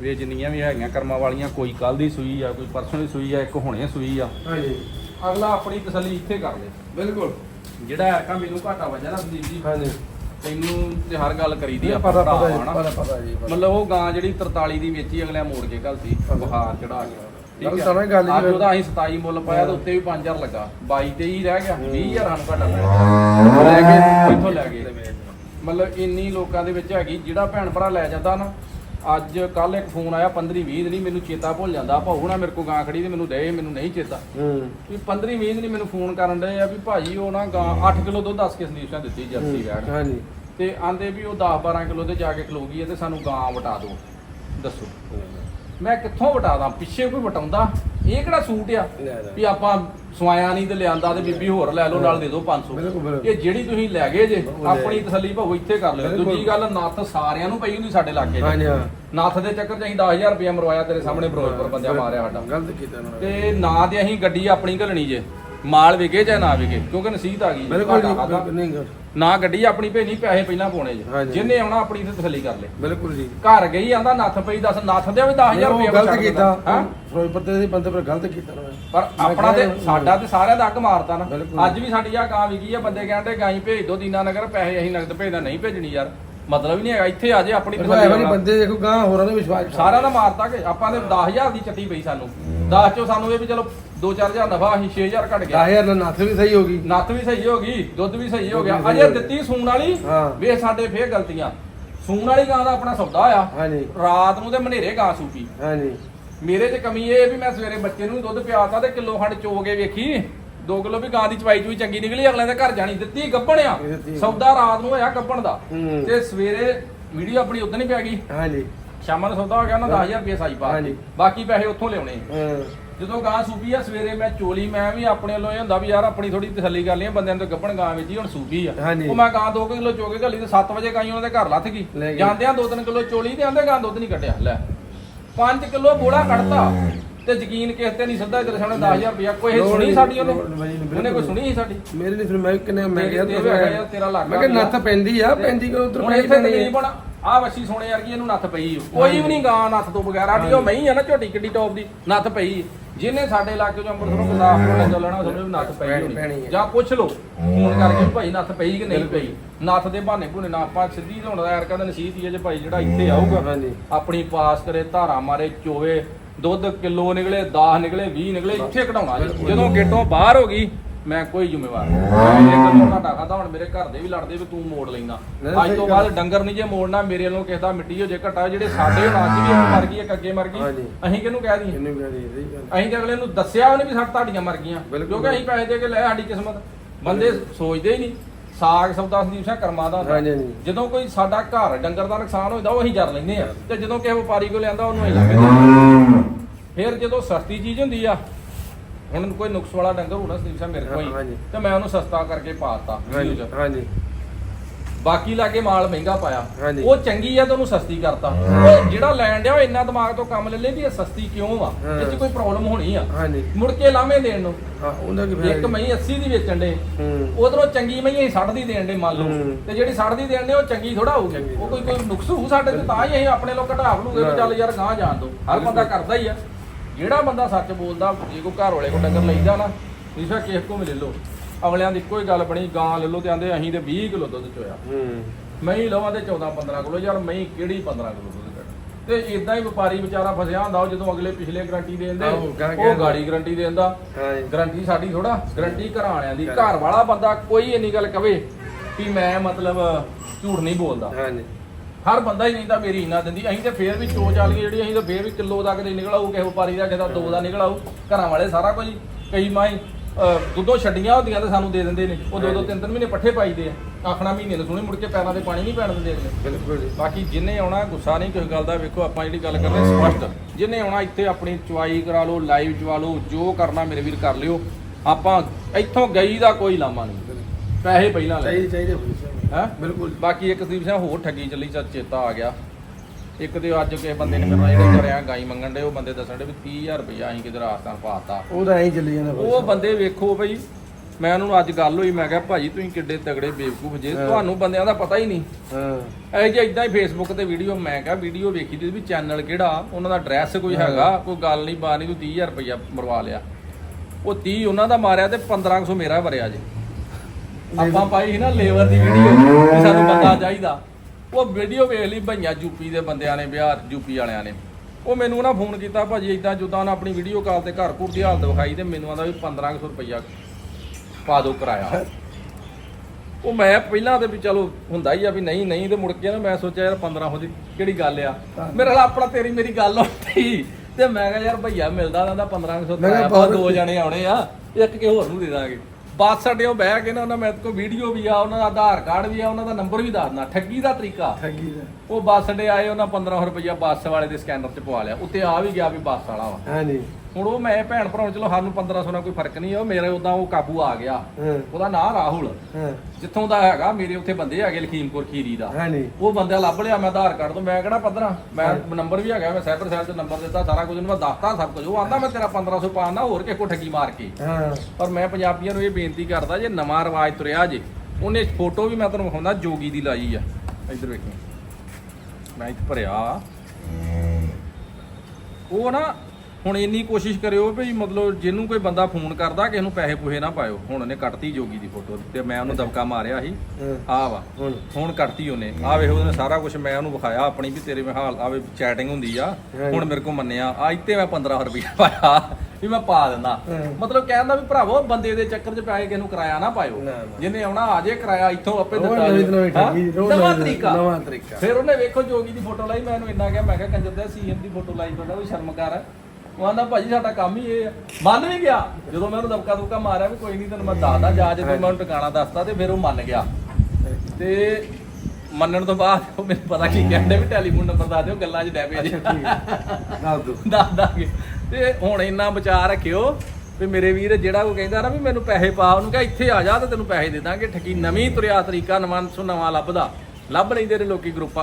ਵੀ ਜਿੰਨੀਆਂ ਵੀ ਹੈਗੀਆਂ ਕਰਮਾਂ ਵਾਲੀਆਂ ਕੋਈ ਕੱਲ ਦੀ ਸੂਈ ਆ ਕੋਈ ਪਰਸੋਂ ਦੀ ਸੂਈ ਆ ਇੱਕ ਹੁਣੇ ਸੂਈ ਆ। ਹਾਂਜੀ। ਅਗਲਾ ਆਪਣੀ ਤਸੱਲੀ ਇੱਥੇ ਕਰ ਲੇ। ਬਿਲਕੁਲ। ਜਿਹੜਾ ਐਰਕਾ ਮੈਨੂੰ ਘਾਟਾ ਵਜਾ ਨਾ ਸੰਦੀਪ ਜੀ ਹਾਂਜੀ। ਤੈਨੂੰ ਤੇ ਹਰ ਗੱਲ ਕਰੀਦੀ ਆ ਪਤਾ ਪਤਾ ਜੀ ਹਨਾ। ਪਤਾ ਪਤਾ ਜੀ ਪਤਾ। ਮਤਲਬ ਉਹ ਗਾਂ ਜਿਹੜੀ 43 ਦੀ ਵੇਚੀ ਅਗਲਿਆਂ ਮੋੜ ਕੇ ਘਲਤੀ ਬੁਖਾਰ ਚੜਾ ਕੇ। ਗੱਲ ਤਾਂ ਗੱਲ ਅੱਜ ਉਹਦਾ ਅਸੀਂ 27 ਮੁੱਲ ਪਾਇਆ ਤੇ ਉੱਤੇ ਵੀ 5000 ਲੱਗਾ। 22 ਤੇ ਹੀ। ਰਹਿ ਗਿਆ 20000 ਸਾਨੂੰ ਘਟਾ ਲੈ ਕੇ ਇੱਥੋਂ ਲੈ ਗਏ? ਮਤਲਬ ਇੰਨੀ ਲੋਕਾਂ ਦੇ ਵਿੱਚ ਹੈਗੀ ਜਿਹੜਾ ਭੈਣ ਭਰਾ ਲੈ ਜਾਂਦਾ ਨਾ ਅੱਜ ਕੱਲ ਇੱਕ ਫੋਨ ਆਇਆ 15 20 ਨਹੀਂ ਮੈਨੂੰ ਚੇਤਾ ਭੁੱਲ ਜਾਂਦਾ ਭਾਊ ਨਾ ਮੇਰੇ ਕੋ ਗਾਂ ਖੜੀ ਤੇ ਮੈਨੂੰ ਦੇ ਮੈਨੂੰ ਨਹੀਂ ਚੇਤਾ। ਹੂੰ। ਵੀ 15 20 ਨਹੀਂ ਮੈਨੂੰ ਫੋਨ ਕਰਨ ਡਏ ਆ ਵੀ ਭਾਜੀ ਉਹ ਨਾ ਗਾਂ 8 ਕਿਲੋ ਦੁੱਧ 10 ਕੇ ਸੰਦੀਪਾਂ ਦਿੱਤੀ ਜਰਸੀ ਵੈਣ ਹਾਂਜੀ। ਤੇ ਆਂਦੇ ਵੀ ਉਹ 10 12 ਕਿਲੋ ਤੇ ਜਾ ਕੇ ਖਲੋ ਗਈ ਹੈ ਤੇ ਸਾਨੂੰ ਗਾਂ ਵਟਾ ਦਿਓ। ਦੱਸੋ। ਮੈਂ ਕਿੱਥੋਂ ਵਟਾਦਾ? ਪਿੱਛੇ ਕੋਈ ਵਟਾਉਂਦਾ? ਇਹ ਕਿਹੜਾ ਸੂਟ ਆ? ਵੀ ਆਪਾਂ ਸਵਾਇਆ ਨਹੀਂ ਤੇ ਲਿਆਂਦਾ ਤੇ ਬੀਬੀ ਹੋਰ ਲੈ ਲਓ ਨਾਲ ਦੇ ਦਿਓ 500 ਬਿਲਕੁਲ, ਬਿਲਕੁਲ। ਇਹ ਜਿਹੜੀ ਤੁਸੀਂ ਲੈ ਗਏ ਜੇ ਆਪਣੀ ਤਸੱਲੀ ਭਾਵੇਂ ਇੱਥੇ ਕਰ ਲਿਓ। ਦੂਜੀ ਗੱਲ ਨੱਥ ਸਾਰਿਆਂ ਨੂੰ ਪਈ ਹੁੰਦੀ ਸਾਡੇ ਹਾਂ। ਨੱਥ ਦੇ ਚੱਕਰ 'ਚ ਅਸੀਂ 10000 ਰੁਪਏ ਮਰਵਾਇਆ ਤੇਰੇ ਸਾਹਮਣੇ ਫਿਰੋਜ਼ਪੁਰ ਬੰਦਿਆ ਮਾਰਿਆ ਸਾਡਾ। ਗਲਤ ਕੀਤਾ ਤੇ ਨਾ ਤੇ ਅਸੀਂ ਗੱਡੀ ਆਪਣੀ ਘਲਣੀ ਜੇ। ਮਾਲ ਵਿਕੇ ਚਾਹੇ ਨਾ ਵਿਕੇ ਕਿਉਂਕਿ ਨਸੀਹਤ ਆ ਗਈ। ਬਿਲਕੁਲ ਜੀ ਘਾਟਾ ਨਹੀਂ ਨਾ ਗੱਡੀ ਆਪਣੀ ਭੇਜਣੀ ਪੈਸੇ ਪਹਿਲਾਂ ਪਾਉਣੇ ਜੇ। ਹਾਂਜੀ। ਜਿੰਨੇ ਆਉਣਾ ਆਪਣੀ ਤੇ ਤਸੱਲੀ ਕਰ ਲੈ। ਬਿਲਕੁਲ ਜੀ। ਘਰ ਗਈ ਆਂਦਾ ਨੱਥ ਪਈ ਦੱਸ ਨੱਥ ਦੇ ਵੀ 10000 ਉਹ ਰੁਪਏ ਗਲਤ ਕੀਤਾ। ਹਾਂ? ਫਿਰੋਜ਼ਪੁਰ ਦੇ ਬੰਦੇ ਪਰ ਗਲਤ ਕੀਤਾ ਉਹਨਾਂ ਨੇ। ਪਰ ਮੈਂ ਆਪਣਾ ਤੇ ਕਿਹਾ- ਸਾਡਾ ਤੇ ਸਾਰਿਆਂ ਦਾ ਅੱਗ ਮਾਰਤਾ ਨਾ। ਬਿਲਕੁਲ। ਅੱਜ ਵੀ ਸਾਡੀ ਆ ਗਾਂ ਵਿਕੀ ਆ ਬੰਦੇ ਕਹਿੰਦੇ ਗਾਂ ਹੀ ਭੇਜ ਦੋ ਦੀਨਾ ਨਗਰ ਪੈਸੇ ਅਸੀਂ ਨਗਦ ਭੇਜਦਾ ਨਹੀਂ ਭੇਜਣੀ ਯਾਰ। ਮਤਲਬ ਹੀ ਨਹੀਂ ਹੈਗਾ ਇੱਥੇ ਆ ਜੇ ਆਪਣੀ ਦੇਖੋ ਇਹੋ ਜਿਹੇ ਤਸੱਲੀ ਬੰਦੇ ਦੇਖੋ ਗਾਂ ਹੋਰਾਂ ਨੂੰ ਵਿਸ਼ਵਾਸ ਕਰ ਸਾਰਿਆਂ ਦਾ ਮਾਰਤਾ ਕਿ ਆਪਾਂ ਨੇ 10000 ਦੀ ਚੱਟੀ ਪਈ ਸਾਨੂੰ। 10 ਚੋਂ ਸਾਨੂੰ ਇਹ ਵੀ ਚਲੋ 2-4000 ਨਫਾ ਅਸੀਂ 6000 ਘਟ ਗਿਆ। 10000 ਨਾਲ ਨੱਥ ਵੀ ਸਹੀ ਹੋ ਗਈ। ਨੱਤ ਵੀ ਸਹੀ ਹੋ ਗਈ ਦੁੱਧ ਵੀ ਸਹੀ ਹੋ ਗਿਆ। ਦੁੱਧ ਵੀ ਅਜੇ ਹੋ ਦਿੱਤੀ ਸੂਣ ਵਾਲੀ ਹਾਂ। ਵੇ ਸਾਡੇ ਫੇਰ ਗਲਤੀਆਂ। ਸੂਣ ਵਾਲੀ ਗਾਂ ਦਾ ਆਪਣਾ ਸੌਦਾ ਆ। ਹਾਂਜੀ। ਰਾਤ ਨੂੰ ਤੇ ਮਨੇਰੇ ਗਾਂ ਸੂਪੀ ਹਾਂਜੀ। ਮੇਰੇ 'ਚ ਕਮੀ ਇਹ ਵੀ ਮੈਂ ਸਵੇਰੇ ਬੱਚੇ ਨੂੰ ਦੁੱਧ ਪਿਆਤਾ ਤੇ ਕਿਲੋ ਖੰਡ ਚੋ ਕੇ ਵੇਖੀ। 2 ਕਿਲੋ ਵੀ ਗਾਂ ਦੀ ਚਵਾਈ ਚੂਈ ਚੰਗੀ ਨਿਕਲੀ ਅਗਲੇ ਦੇ ਘਰ ਜਾਣੀ। ਦਿੱਤੀ ਗੱਬਣ ਆ। ਦਿੱਤੀ। ਸੌਦਾ ਰਾਤ ਨੂੰ ਹੋਇਆ ਗੱਬਣ ਦਾ। ਹੂੰ। ਤੇ ਸਵੇਰੇ ਵੀਡੀਓ ਆਪਣੀ ਉਦੋਂ ਹੀ ਪੈ ਗਈ। ਹਾਂਜੀ। ਸ਼ਾਮਾਂ ਨੂੰ ਸੌਦਾ ਹੋ ਗਿਆ ਨਾ 10000 ਰੁਪਏ ਸਾਈ ਪਾ ਹਾਂਜੀ। ਬਾਕੀ ਪੈਸੇ ਉੱਥੋਂ ਲਿਆਉਣੇ। ਹਾਂ। ਜਦੋਂ ਗਾਂ ਸੂਪੀ ਆ ਸਵੇਰੇ ਮੈਂ ਚੋਲੀ ਮੈਂ ਵੀ ਆਪਣੇ ਵੱਲੋਂ ਇਹ ਹੁੰਦਾ ਵੀ ਯਾਰ ਆਪਣੀ ਥੋੜੀ ਤਸੱਲੀ ਕਰ ਲਈ ਬੰਦਿਆਂ ਤੋਂ ਗੱਬਣ ਗਾਂ ਵਿੱਚ ਹੀ ਹੁਣ ਸੂਪੀ ਆ ਹਾਂਜੀ। ਉਹ ਮੈਂ ਗਾਂ 2 ਕਿਲੋ ਚੋ ਕੇ ਘੱਲੀ ਤੇ 7 ਵਜੇ ਗਾਈ ਉਹਨਾਂ ਦੇ ਘਰ ਲੱਥ ਲੈ ਗਈ ਗਈ। ਜਾਂਦਿਆਂ 2-3 ਕਿਲੋ ਚੋਲੀ ਤੇ ਆਂਦੇ ਗਾਂ ਦੁੱਧ ਨਹੀਂ ਕੱਢਿਆ ਲੈ 5 ਕਿਲੋ ਬੋਲਾ ਕੱਢਤਾ ਤੇ ਯਕੀਨ ਕਿਸ ਤੇ ਨਹੀਂ ਸਿੱਧਾ ਤੇਰੇ ਸਾਹਮਣੇ 10000 ਰੁਪਇਆ ਕੋਈ ਲੋੜ ਸੁਣੀ ਨਹੀਂ, ਸਾਡੀ ਉਹਨੇ ਲੋੜ ਨਹੀਂ, ਬਿਲਕੁਲ। ਉਹਨੇ ਕੋਈ ਸੁਣੀ ਸੀ ਸਾਡੀ ਮੇਰੇ ਨਹੀਂ ਫਿਰ ਮੈਂ ਕਿੰਨੇ ਮੈਂ ਗਿਆ ਤੇਰੇ ਹੈਗਾ ਯਾਰ, ਤੇਰਾ ਲੱਗ ਮੈਂ ਕਿ ਗਿਆ। ਨੱਥ ਪੈਂਦੀ ਆ ਪੈਂਦੀ ਕਿ ਉਧਰ ਹੁਣ ਪਈ ਇੱਥੇ ਆ। ਤਕਰੀਬਨ ਆ ਵੱਛੀ ਸੋਨੇ ਵਰਗੀ ਇਹਨੂੰ ਨੱਥ ਪਈ ਓ। ਕੋਈ ਵੀ ਨਹੀਂ ਗਾਂ ਨੱਥ ਤੋਂ ਬਗੈਰ ਆਡੀ ਉਹ ਮਹੀਂ ਆ ਨਾ ਝੋਟੀ ਕਿੱਡੀ ਟੌਪ ਦੀ ਨੱਥ ਪਈ ਜਿਹਨੇ ਸਾਡੇ ਇਲਾਕੇ ਚੋਂ ਅੰਮ੍ਰਿਤਸਰੋਂ ਗੁਰਦਾਸਪੁਰ ਲੈ ਚੱਲਣਾ ਵੀ ਨੱਥ ਪਈ ਹੋਣੀ। ਜਾਂ ਪੁੱਛ ਲਓ ਫੋਨ ਕਰਕੇ ਵੀ ਭਾਈ ਨੱਥ ਪਈ ਕਿ ਨਹੀਂ ਪਈ? ਨੱਥ ਦੇ ਬਹਾਨੇ ਭੁਨੇ ਨਾ ਆਪਾਂ ਸਿੱਧੀ ਲਾਉਣ ਦਾ ਯਾਰ ਕਹਿੰਦਾ ਨਸੀਹਤ ਹੀ ਹੈ ਜੇ ਭਾਈ ਜਿਹੜਾ ਇੱਥੇ ਆਊਗਾ। ਆਪਣੀ ਪਾਸ ਕਰੇ ਧਾਰਾ ਮਾਰੇ ਚੋਵੇ ਦੁੱਧ ਕਿਲੋ ਨਿਕਲੇ 10 ਨਿਕਲੇ 20 ਨਿਕਲੇ ਇੱਥੇ ਕਢਾਉਣਾ। ਜਦੋਂ ਗੇਟੋਂ ਬਾਹਰ ਹੋ ਗਈ ਮੈਂ ਕੋਈ ਜ਼ਿੰਮੇਵਾਰ ਨਹੀਂ। ਇਹ ਗੱਲੋਂ ਘਾਟਾ ਖਾਦਾ ਹੁਣ ਮੇਰੇ ਘਰ ਦੇ ਵੀ ਲੜਦੇ ਵੀ ਤੂੰ ਮੋੜ ਲੈਂਦਾ। ਅੱਜ ਤੋਂ। ਬਾਅਦ ਡੰਗਰ ਨਹੀਂ ਜੇ ਮੋੜਨਾ ਮੇਰੇ ਵੱਲੋਂ ਕਿਸੇ ਦਾ ਮਿੱਟੀ ਹੋ ਜੇ ਘਟਾ ਜਿਹੜੇ ਸਾਡੇ ਹੁਣ ਅੱਜ ਵੀ ਇੱਕ ਮਰ ਗਈ ਇੱਕ ਅੱਗੇ ਮਰ ਗਈ। ਅਸੀਂ ਕਿਹਨੂੰ ਕਹਿ ਦਈਏ? ਅਸੀਂ ਤੇ ਅਗਲੇ ਨੂੰ ਦੱਸਿਆ ਉਹਨੇ ਵੀ ਸਾਡ ਤੁਹਾਡੀਆਂ ਮਰ ਗਈਆਂ। ਕਿਉਂਕਿ ਅਸੀਂ ਪੈਸੇ ਦੇ ਕੇ ਲੈ ਸਾਡੀ ਕਿਸਮਤ। ਬੰਦੇ ਸੋਚਦੇ ਹੀ ਨਹੀਂ। ਸਾਗ ਸੌਦਾ ਸੰਦੀਪ ਸਿੰਘ ਕਰਮਾ ਦਾ ਹੁੰਦਾ। ਜਦੋਂ ਕੋਈ ਸਾਡਾ ਘਰ ਡੰਗਰ ਦਾ ਨੁਕਸਾਨ ਹੋਈਦਾ ਉਹ ਅਸੀਂ ਜਰ ਲੈਂਦੇ ਆ। ਤੇ ਜਦੋਂ ਕਿਸੇ ਵਪਾਰੀ ਕੋਲ ਲਿਆਂਦਾ ਉਹਨੂੰ ਅਸੀਂ ਫਿਰ ਜਦੋਂ ਸਸਤੀ ਚੀਜ਼ ਹੁੰਦੀ ਆ ਹੁਣ ਕੋਈ ਨੁਕਸ ਵਾਲਾ ਡੰਗਰ ਹੋਣਾ ਸੰਦੀਪ ਸਿੰਘ ਮੇਰੇ ਕੋਲ ਹਾਂਜੀ। ਤੇ ਮੈਂ ਉਹਨੂੰ ਸਸਤਾ ਕਰਕੇ ਪਾਤਾ ਹਾਂਜੀ ਹਾਂਜੀ। ਬਾਕੀ ਲਾਗੇ ਮਾਲ ਮਹਿੰਗਾ ਪਾਇਆ। ਹਾਂਜੀ। ਉਹ ਚੰਗੀ ਆ ਤਾਂ ਉਹਨੂੰ ਸਸਤੀ ਕਰਤਾ। ਉਹ ਜਿਹੜਾ ਲੈਣ ਡਿਆ ਉਹ ਇੰਨਾ ਦਿਮਾਗ ਤੋਂ ਕੰਮ ਲੈ ਲੇ ਵੀ ਇਹ ਸਸਤੀ ਕਿਉਂ ਆ? ਹਾਂ। ਇਹ 'ਚ ਕੋਈ ਪ੍ਰੋਬਲਮ ਹੋਣੀ ਆ। ਹਾਂਜੀ। ਮੁੜ ਕੇ ਲਾਵੇਂ ਦੇਣ ਨੂੰ। ਹਾਂ ਉਹਨਾਂ ਕੀ ਇੱਕ ਮਈ 80 ਦੀ ਵੇਚਣ ਦੇ ਹੂੰ। ਉਧਰੋਂ ਚੰਗੀ ਮਈ ਅਸੀਂ 60 ਦੀ ਦੇਣ ਦੇ ਮੰਨ ਲਓ। ਹੂੰ। ਤੇ ਜਿਹੜੀ 60 ਦੀ ਦੇਣ ਦੇ ਉਹ ਚੰਗੀ ਥੋੜਾ ਹੋਊਗੀ। ਚੰਗੀ ਉਹ ਕੋਈ ਕੋਈ ਨੁਕਸ ਹੋਊ ਸਾਡੇ ਤੇ ਤਾਂ ਹੀ ਅਸੀਂ ਆਪਣੇ ਲੋਕ ਘਟਾ ਲੂਗੇ ਵੀ ਚੱਲ ਯਾਰ ਗਾਂ ਜਾਣ ਦੋ। ਹਰ ਬੰਦਾ ਕਰਦਾ ਹੀ ਆ। ਜਿਹੜਾ ਬੰਦਾ ਸੱਚ ਬੋਲਦਾ ਜੇ ਕੋਈ ਘਰ ਵਾਲੇ ਕੋ ਡੰਗਰ ਲਈਦਾ ਨਾ ਇਸਾ ਕਿਸੇ ਕੋ ਵੀ ਲੈ ਲਓ। ਅਗਲਿਆਂ ਦੀ ਇੱਕੋ ਹੀ ਗੱਲ ਬਣੀ ਗਾਂ ਲੈ ਲਓ ਤੇ ਆਂਦੇ ਅਸੀਂ ਤੇ 20 ਕਿਲੋ ਦੁੱਧ ਚੋਇਆ। ਹੂੰ। ਮੈਂ ਹੀ ਲਵਾਂ ਤੇ 14 15 ਕਿਲੋ ਯਾਰ ਮੈਂ ਕਿਹੜੀ 15 ਕਿਲੋ ਦੁੱਧ ਕੱਢ ਤੇ ਇਦਾਂ ਹੀ ਵਪਾਰੀ ਵਿਚਾਰਾ ਫਸਿਆ ਹੁੰਦਾ ਉਹ ਜਦੋਂ ਅਗਲੇ ਪਿਛਲੇ ਗਾਰੰਟੀ ਦੇ ਦਿੰਦੇ ਆਹੋ, ਗਾਂ ਉਹ ਕਹਿੰਦਾ। ਗਾੜੀ ਗਾਰੰਟੀ ਦੇ ਦਿੰਦਾ। ਹਾਂਜੀ ਗਰੰਟੀ ਸਾਡੀ ਥੋੜਾ ਗਰੰਟੀ ਘਰਾਂ ਵਾਲਿਆਂ ਦੀ। ਘਰ ਵਾਲਾ। ਬੰਦਾ ਕੋਈ ਇੰਨੀ ਗੱਲ ਕਵੇ ਵੀ ਮੈਂ ਮਤਲਬ ਝੂਠ ਨਹੀਂ ਬੋਲਦਾ। ਹਾਂਜੀ ਹਰ ਬੰਦਾ ਹੀ ਨਹੀਂ ਤਾਂ ਮੇਰੀ ਇੰਨਾ ਦਿੰਦੀ ਅਸੀਂ ਤੇ ਫੇਰ ਵੀ ਚੋ ਚਾਲੀਏ ਜਿਹੜੀ ਅਸੀਂ ਤਾਂ ਫੇਰ ਵੀ ਕਿਲੋ ਤੱਕ ਦੀ ਨਿਕਲ ਆਊ ਕਿਸੇ ਵਪਾਰੀ ਦਾ ਕਿਸੇ ਦਾ ਦੋ ਦਾ ਨਿਕਲ ਆਊ ਘਰਾਂ ਵਾਲੇ ਸਾਰਾ ਕੁਝ ਕਈ ਮਾਈ ਦੁੱਧੋਂ ਛੱਡੀਆਂ ਹੁੰਦੀਆਂ ਤੇ ਸਾਨੂੰ ਦੇ ਦਿੰਦੇ ਨੇ। ਉਹ ਦੋ ਦੋ ਤਿੰਨ ਤਿੰਨ ਮਹੀਨੇ ਪੱਠੇ ਪਾਈਦੇ ਆ। ਆਖਣਾ ਮਹੀਨੇ ਦੇ ਸੁਣੇ ਮੁੜ ਕੇ ਪੈਰਾਂ ਤੇ ਪਾਣੀ ਨਹੀਂ ਪੈਣ ਦਿੰਦੇ ਅਗਲੇ ਬਿਲਕੁਲ ਬਾਕੀ ਜਿੰਨੇ ਆਉਣਾ ਗੁੱਸਾ ਨਹੀਂ ਕਿਸੇ ਗੱਲ ਦਾ ਵੇਖੋ ਆਪਾਂ ਜਿਹੜੀ ਗੱਲ ਕਰਨੇ ਸਪਸ਼ਟ। ਜਿੰਨੇ ਆਉਣਾ ਇੱਥੇ ਆਪਣੀ ਚੁਆਈ ਕਰਾ ਲਓ ਲਾਈਵ ਚਵਾ ਲਓ ਜੋ ਕਰਨਾ ਮੇਰੇ ਵੀਰ ਕਰ ਲਿਓ। ਆਪਾਂ ਇੱਥੋਂ ਗਈ ਦਾ ਕੋਈ ਲਾਮਾ ਨਹੀਂ। ਪੈਸੇ ਪਹਿਲਾਂ ਲੈ ਚਾਹੀਦੇ ਚਾਹੀਦੇ ਹੈ? ਬਿਲਕੁਲ ਬਾਕੀ ਇੱਕ ਸੰਦੀਪ ਸਿੰਘ ਹੋਰ ਠੱਗੀ ਚੱਲੀ ਚਾ ਚੇਤਾ ਆ ਗਿਆ। ਇੱਕ ਤੇ ਅੱਜ ਕਿਸੇ ਬੰਦੇ ਨੇ ਮੇਰੇ ਨਾਲ ਜਿਹੜੇ ਕਰਿਆ ਗਾਈ ਮੰਗਣ ਦੇ ਉਹ ਬੰਦੇ ਦੱਸਣ ਦੇ ਵੀ 30000 ਰੁਪਇਆ ਅਸੀਂ ਕਿਤੇ ਰਾਜਸਥਾਨ ਪਾਤਾ ਉਹਦਾ ਐਂ ਚੱਲੀ ਜਾਂਦਾ ਉਹ ਬੰਦੇ ਵੇਖੋ ਬਈ ਮੈਂ ਉਹਨਾਂ ਨੂੰ ਅੱਜ ਗੱਲ ਹੋਈ ਮੈਂ ਕਿਹਾ ਭਾਜੀ ਤੁਸੀਂ ਕਿੱਡੇ ਤਗੜੇ ਬੇਵਕੂਫ ਜੇ। ਤੁਹਾਨੂੰ ਬੰਦਿਆਂ ਦਾ ਪਤਾ ਹੀ ਨਹੀਂ। ਹਾਂ। ਇਹ ਜੇ ਇਦਾਂ ਹੀ ਫੇਸਬੁੱਕ ਤੇ ਵੀਡੀਓ ਮੈਂ ਕਿਹਾ ਵੀਡੀਓ ਵੇਖੀ ਤੇ ਵੀ ਚੈਨਲ ਕਿਹੜਾ? ਉਹਨਾਂ ਦਾ ਐਡਰੈਸ ਕੋਈ ਹੈਗਾ ਕੋਈ ਗੱਲ ਨਹੀਂ ਨਹੀਂ ਤੂੰ 30000 ਰੁਪਇਆ ਮਰਵਾ ਲਿਆ। ਉਹ 30 ਉਹਨਾਂ ਦਾ ਮਾਰਿਆ ਤੇ 1500 ਮੇਰਾ ਭਰਿਆ ਜੇ। ਆਪਾਂ ਪਾਈ ਸੀ ਨਾ ਲੇਬਰ ਦੀ ਵੀਡੀਓ ਕਿ ਸਾਨੂੰ ਬੰਦਾ ਚਾਹੀਦਾ। ਉਹ ਵੀਡੀਓ ਵੇਖ ਲਈ ਭਈਆ ਯੂਪੀ ਦੇ ਬੰਦਿਆਂ ਨੇ ਬਿਹਾਰ ਯੂਪੀ ਵਾਲਿਆਂ ਨੇ। ਉਹ ਮੈਨੂੰ ਨਾ ਫੋਨ ਕੀਤਾ ਭਾਜੀ ਇਦਾਂ ਜੁਦਾਂ ਉਹਨਾਂ ਆਪਣੀ ਵੀਡੀਓ ਕਾਲ ਤੇ ਘਰ ਘੁਰ ਦੀ ਹਾਲਤ ਵਿਖਾਈ ਤੇ ਮੈਨੂੰ ਆਂਦਾ ਵੀ 1500 ਰੁਪਇਆ ਪਾ ਦਿਓ ਕਿਰਾਇਆ। ਉਹ ਮੈਂ ਪਹਿਲਾਂ ਤੇ ਵੀ ਚਲੋ ਹੁੰਦਾ ਹੀ ਆ ਵੀ ਨਹੀਂ ਨਹੀਂ ਤੇ ਮੁੜ ਕੇ ਨਾ ਮੈਂ ਸੋਚਿਆ ਯਾਰ 1500 ਦੀ ਕਿਹੜੀ ਗੱਲ ਆ। ਮੇਰੇ ਨਾਲ ਆਪਣਾ ਤੇਰੀ ਮੇਰੀ ਗੱਲ ਹੁੰਦੀ। ਤੇ ਮੈਂ ਕਿਹਾ ਯਾਰ ਭਈਆ ਮਿਲਦਾ ਨਾ 1500 ਮੈਂ ਕਿਹਾ ਕਿਰਾਇਆ ਬਹੁਤ- ਦੋ ਜਣੇ ਆਉਣੇ ਆ ਇੱਕ ਕਿ ਹੋਰ ਨੂੰ ਦੇ ਦਾਂਗੇ। ਬੱਸ ਅੱਡਿਓਂ ਬਹਿ ਕੇ ਨਾ ਉਹਨਾਂ ਮੇਰੇ ਕੋਲ ਵੀਡੀਓ ਵੀ ਆ ਉਹਨਾਂ ਦਾ ਆਧਾਰ ਕਾਰਡ ਵੀ ਆ ਉਹਨਾਂ ਦਾ ਨੰਬਰ ਵੀ ਦੱਸਣਾ ਠੱਗੀ ਦਾ ਤਰੀਕਾ। ਠੱਗੀ ਦਾ। ਉਹ ਬੱਸ ਅੱਡੇ ਆਏ ਉਹਨਾਂ 1500 ਰੁਪਇਆ ਬੱਸ ਵਾਲੇ ਦੇ ਸਕੈਨਰ 'ਚ ਪਵਾ ਲਿਆ। ਉੱਤੇ ਆ ਵੀ ਗਿਆ ਵੀ ਬੱਸ ਵਾਲਾ ਵਾ। ਹਾਂਜੀ। ਹੁਣ ਉਹ ਮੈਂ ਭੈਣ ਭਰਾਉਣ ਚਲੋ ਸਾਨੂੰ 1500 ਨਾਲ ਕੋਈ ਫ਼ਰਕ ਨਹੀਂ ਉਹ ਮੇਰੇ ਉਦਾਂ ਉਹ ਕਾਬੂ ਆ ਗਿਆ। ਉਹਦਾ ਨਾਂ ਰਾਹੁਲ। ਜਿੱਥੋਂ ਦਾ ਹੈਗਾ ਮੇਰੇ ਉੱਥੇ ਬੰਦੇ ਹੈਗੇ ਲਖੀਮਪੁਰ ਖੀਰੀ ਦਾ। ਉਹ ਬੰਦਾ ਲੱਭ ਲਿਆ ਮੈਂ ਆਧਾਰ ਕਾਰਡ ਤੋਂ ਮੈਂ ਕਿਹੜਾ ਪੱਧਰਾ ਮੈਂ ਨੰਬਰ ਵੀ ਹੈਗਾ ਮੈਂ ਸਾਈਬਰ ਸੈਲ ਤੇ ਨੰਬਰ ਦਿੱਤਾ ਸਾਰਾ ਕੁਝ ਉਹਨੂੰ ਮੈਂ ਦੱਸਤਾ ਸਭ ਕੁਝ। ਉਹ ਆਂਦਾ ਮੈਂ ਤੇਰਾ 1500 ਪਾਉਂਦਾ ਹੋਰ ਕਿਸੇ ਕੋ ਠੱਗੀ ਮਾਰ ਕੇ। ਹਾਂ। ਪਰ ਮੈਂ ਪੰਜਾਬੀਆਂ ਨੂੰ ਇਹ ਬੇਨਤੀ ਕਰਦਾ ਜੇ ਨਵਾਂ ਰਿਵਾਜ ਤੁਰਿਆ ਜੇ ਉਹਨੇ ਫੋਟੋ ਵੀ ਮੈਂ ਤੁਹਾਨੂੰ ਵਿਖਾਉਂਦਾ ਜੋਗੀ ਦੀ ਲਾਈ ਆ। ਇੱਧਰ ਵੇਖੋ। ਮੈਂ ਇੱਥੇ ਭਰਿਆ। ਉਹ ਨਾ ਹੁਣ ਇੰਨੀ ਕੋਸ਼ਿਸ਼ ਕਰਿਓ ਵੀ ਮਤਲਬ ਜਿਹਨੂੰ ਕੋਈ ਬੰਦਾ ਫੋਨ ਕਰਦਾ ਕਿਸੇ ਨੂੰ ਪੈਸੇ ਪੂਹੇ ਨਾ ਪਾਇਓ। ਹੁਣ ਉਹਨੇ ਕੱਟਤੀ ਜੋਗੀ ਦੀ ਫੋਟੋ ਤੇ ਮੈਂ ਉਹਨੂੰ ਦਬਕਾ ਮਾਰਿਆ ਸੀ। ਆ ਵਾ। ਹੁਣ? ਕੱਟਤੀ ਉਹਨੇ। ਆ ਵੇਖੋ ਉਹਨੇ ਸਾਰਾ ਕੁਝ ਮੈਂ ਉਹਨੂੰ ਵਿਖਾਇਆ ਆਪਣੀ ਵੀ ਤੇਰੇ ਮੈਂ ਹਾਲ ਆਵੇ ਚੈਟਿੰਗ ਹੁੰਦੀ ਆ। ਹੁਣ ਮੇਰੇ ਕੋਲ ਮੰਨਿਆ ਆ ਇੱਥੇ ਮੈਂ 1500 ਰੁਪਏ ਪਾਇਆ ਵੀ ਮੈਂ ਪਾ ਦਿੰਦਾ। ਮਤਲਬ ਕਹਿੰਦਾ ਵੀ ਭਰਾਵੋ ਬੰਦੇ ਦੇ ਚੱਕਰ 'ਚ ਪੈ ਕੇ ਕਿਸੇ ਨੂੰ ਕਿਰਾਇਆ ਨਾ ਪਾਇਓ। ਜਿਹਨੇ ਆਉਣਾ ਆ ਜੇ ਕਿਰਾਇਆ ਇੱਥੋਂ ਆਪੇ ਦਿੱਤਾ ਨਵੀਂ ਤਰੀਕਾ। ਨਵਾਂ ਤਰੀਕਾ। ਫਿਰ ਉਹਨੇ ਵੇਖੋ ਜੋਗੀ ਦੀ ਫੋਟੋ ਲਾਈ ਮੈਂ ਉਹਨੂੰ ਇੰਨਾ ਕਿਹਾ ਮੈਂ ਕਿਹਾ ਕੰਜਰ ਦਾ ਸੀਐਮ ਦੀ ਫੋਟੋ ਲਾਈ ਬੰਦਾ ਵੀ ਸ਼ਰਮ ਕਰ ਉਹ ਆਂਦਾ ਭਾਜੀ ਸਾਡਾ ਕੰਮ ਹੀ ਇਹ ਆ। ਮੰਨ ਵੀ ਗਿਆ। ਜਦੋਂ ਮੈਂ ਉਹਨੂੰ ਦਬਕਾ ਦੁਬਕਾ ਮਾਰਿਆ ਵੀ ਕੋਈ ਨਹੀਂ ਤੈਨੂੰ ਮੈਂ ਦੱਸਦਾ ਜਾ ਜਦੋਂ ਮੈਂ ਉਹਨੂੰ ਟਿਕਾਣਾ ਦੱਸਤਾ ਤੇ ਫਿਰ ਉਹ ਮੰਨ ਗਿਆ। ਤੇ ਮੰਨਣ ਤੋਂ ਬਾਅਦ ਉਹ ਮੈਨੂੰ ਪਤਾ ਕੀ ਕਹਿੰਦੇ ਵੀ ਟੈਲੀਫੋਨ ਨੰਬਰ ਦੱਸ ਦਿਓ ਗੱਲਾਂ 'ਚ ਡੈ ਪਏ ਜੀ। ਠੀਕ ਦੱਸ ਦੋ ਦੱਸ ਦਾਂਗੇ। ਤੇ ਹੁਣ ਇੰਨਾ ਬਚਾ ਰੱਖਿਓ ਵੀ ਮੇਰੇ ਵੀਰ ਜਿਹੜਾ ਉਹ ਕਹਿੰਦਾ ਨਾ ਵੀ ਮੈਨੂੰ ਪੈਸੇ ਪਾ ਉਹਨੂੰ ਕਹ ਇੱਥੇ ਆ ਜਾ ਤੇ ਤੈਨੂੰ ਪੈਸੇ ਦੇ ਦਾਂਗੇ। ਠੱਗੀ ਨਵੀਂ ਤੁਰਿਆ ਤਰੀਕਾ ਨਵਾਂ ਸੋ ਨਵਾਂ ਲੱਭਦਾ। ਲੱਭ ਲੈਂਦੇ ਨੇ ਲੋਕੀ ਗਰੁੱਪ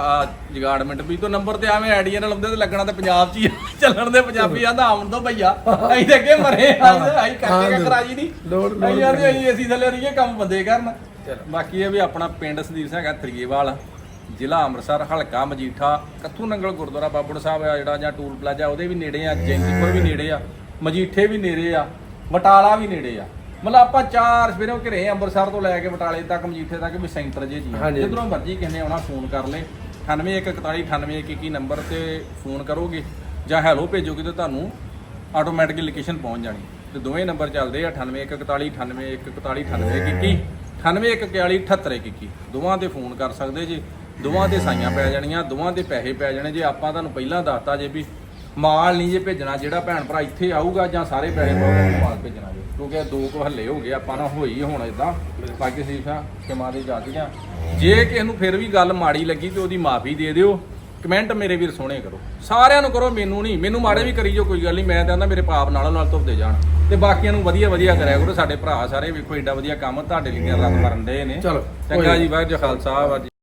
ਜਗਾੜਮੈਂਟ ਵੀ ਤੋਂ ਨੰਬਰ ਤੇ ਐਵੇਂ ਆਈਡੀਆਂ ਨਾਲ ਲਾਉਂਦੇ ਤੇ ਲੱਗਣਾ ਤੇ ਪੰਜਾਬ 'ਚ ਹੀ ਆ। ਚੱਲਣ ਦੇ ਪੰਜਾਬੀ ਆਂਦਾ ਆਉਣ ਦੋ ਭਈਆ। ਅਸੀਂ ਤੇ ਅੱਗੇ ਮਰੇ ਆਂ ਅਸੀਂ ਕਰਕੇ ਕਰਾਜੀ ਨਹੀਂ। ਲੋੜ- ਲੋੜ ਅਸੀਂ ਆਂਦੇ ਅਸੀਂ ਏਸੀ ਥੱਲੇ ਰਹੀਏ ਕੰਮ ਬੰਦੇ ਕਰਨ। ਬਾਕੀ ਇਹ ਵੀ ਆਪਣਾ ਪਿੰਡ ਸੰਦੀਪ ਸਿੰਘ ਹੈਗਾ ਥਰੀਏਵਾਲ ਜ਼ਿਲ੍ਹਾ ਅੰਮ੍ਰਿਤਸਰ ਹਲਕਾ ਮਜੀਠਾ ਕੱਥੂ ਨੰਗਲ ਗੁਰਦੁਆਰਾ ਬਾਬੜ ਸਾਹਿਬ ਆ ਜਿਹੜਾ ਜਾਂ ਟੂਲ ਪਲਾਜ਼ਾ ਉਹਦੇ ਵੀ ਨੇੜੇ ਆ ਜੈਂਤੀਪੁਰ ਵੀ ਨੇੜੇ ਆ ਮਜੀਠੇ ਵੀ ਨੇੜੇ ਆ ਬਟਾਲਾ ਵੀ ਨੇੜੇ ਆ। ਮਤਲਬ ਆਪਾਂ ਚਾਰ ਸਵੇਰੇ ਘਰੇ ਅੰਮ੍ਰਿਤਸਰ ਤੋਂ ਲੈ ਕੇ ਬਟਾਲੇ ਤੱਕ ਮਜੀਠੇ ਤੱਕ ਵੀ ਸੈਂਟਰ ਜੇ ਜੀ ਹਾਂਜੀ। ਜਿੱਧਰੋਂ ਮਰਜ਼ੀ ਕਿਸੇ ਨੇ ਆਉਣਾ ਫੋਨ ਕਰ ਲੇ। 9814981121 ਨੰਬਰ ਤੇ ਫੋਨ ਕਰੋਗੇ ਜਾਂ ਹੈਲੋ ਭੇਜੋਗੇ ਤੇ ਤੁਹਾਨੂੰ ਆਟੋਮੈਟਿਕਲੀ ਲੋਕੇਸ਼ਨ ਪਹੁੰਚ ਜਾਣੀ। ਤੇ ਦੋਵੇਂ ਨੰਬਰ ਚੱਲਦੇ ਆ 9814981141 9814417821 ਦੋਵਾਂ ਤੇ ਫੋਨ ਕਰ ਸਕਦੇ ਜੇ। ਦੋਵਾਂ ਤੇ ਸਾਈਆਂ ਪੈ ਜਾਣੀਆਂ ਦੋਵਾਂ ਤੇ ਪੈਸੇ ਪੈ ਜਾਣੇ। ਜੇ ਆਪਾਂ ਤੁਹਾਨੂੰ ਪਹਿਲਾਂ ਦੱਸਤਾ ਜੇ ਵੀ ਮਾਲ ਨਹੀਂ ਜੇ ਭੇਜਣਾ ਜਿਹੜਾ ਭੈਣ ਭਰਾ ਇੱਥੇ ਆਊਗਾ ਜਾਂ ਸਾਰੇ ਪੈਸੇ ਮਾਲ ਭੇਜਣਾ ਜੇ। ਕਿਉਂਕਿ ਇਹ ਦੋ ਕੁ ਹੱਲੇ ਹੋ ਗਏ ਆਪਾਂ ਨਾਲ ਹੋਈ ਹੁਣ ਇਦਾਂ ਬਾਕੀ ਸੀਫਾਂ ਕਿਮਾਂ ਦੇ ਜਾ ਗਿਆ ਜੇ ਕਿਸੇ ਨੂੰ ਫਿਰ ਵੀ ਗੱਲ ਮਾੜੀ ਲੱਗੀ ਤੇ ਉਹਦੀ ਮਾਫੀ ਦੇ ਦਿਓ। ਕਮੈਂਟ ਮੇਰੇ ਵੀਰ ਸੋਹਣੇ ਕਰੋ। ਸਾਰਿਆਂ ਨੂੰ ਕਰੋ ਮੈਨੂੰ ਨਹੀਂ। ਮੈਨੂੰ ਮਾੜੇ ਵੀ ਕਰੀ ਜੋ ਕੋਈ ਗੱਲ ਨਹੀਂ। ਮੈਂ ਤਾਂ ਮੇਰੇ ਪਾਪ ਨਾਲੋਂ ਨਾਲ ਧੁੱਪਦੇ ਜਾਣ। ਤੇ ਬਾਕੀਆਂ ਨੂੰ ਵਧੀਆ ਵਧੀਆ ਕਰਿਆ ਕਰੋ ਸਾਡੇ ਭਰਾ ਸਾਰੇ। ਵੇਖੋ ਏਡਾ ਵਧੀਆ ਕੰਮ ਤੁਹਾਡੇ ਲਈ ਰੱਬ ਕਰਨ ਦੇ ਨੇ। ਚਲੋ, ਚੰਗਾ ਜੀ ਵਾਹਿਗੁਰੂ ਖਾਲਸਾ ਵਾਹਿਗੁਰੂ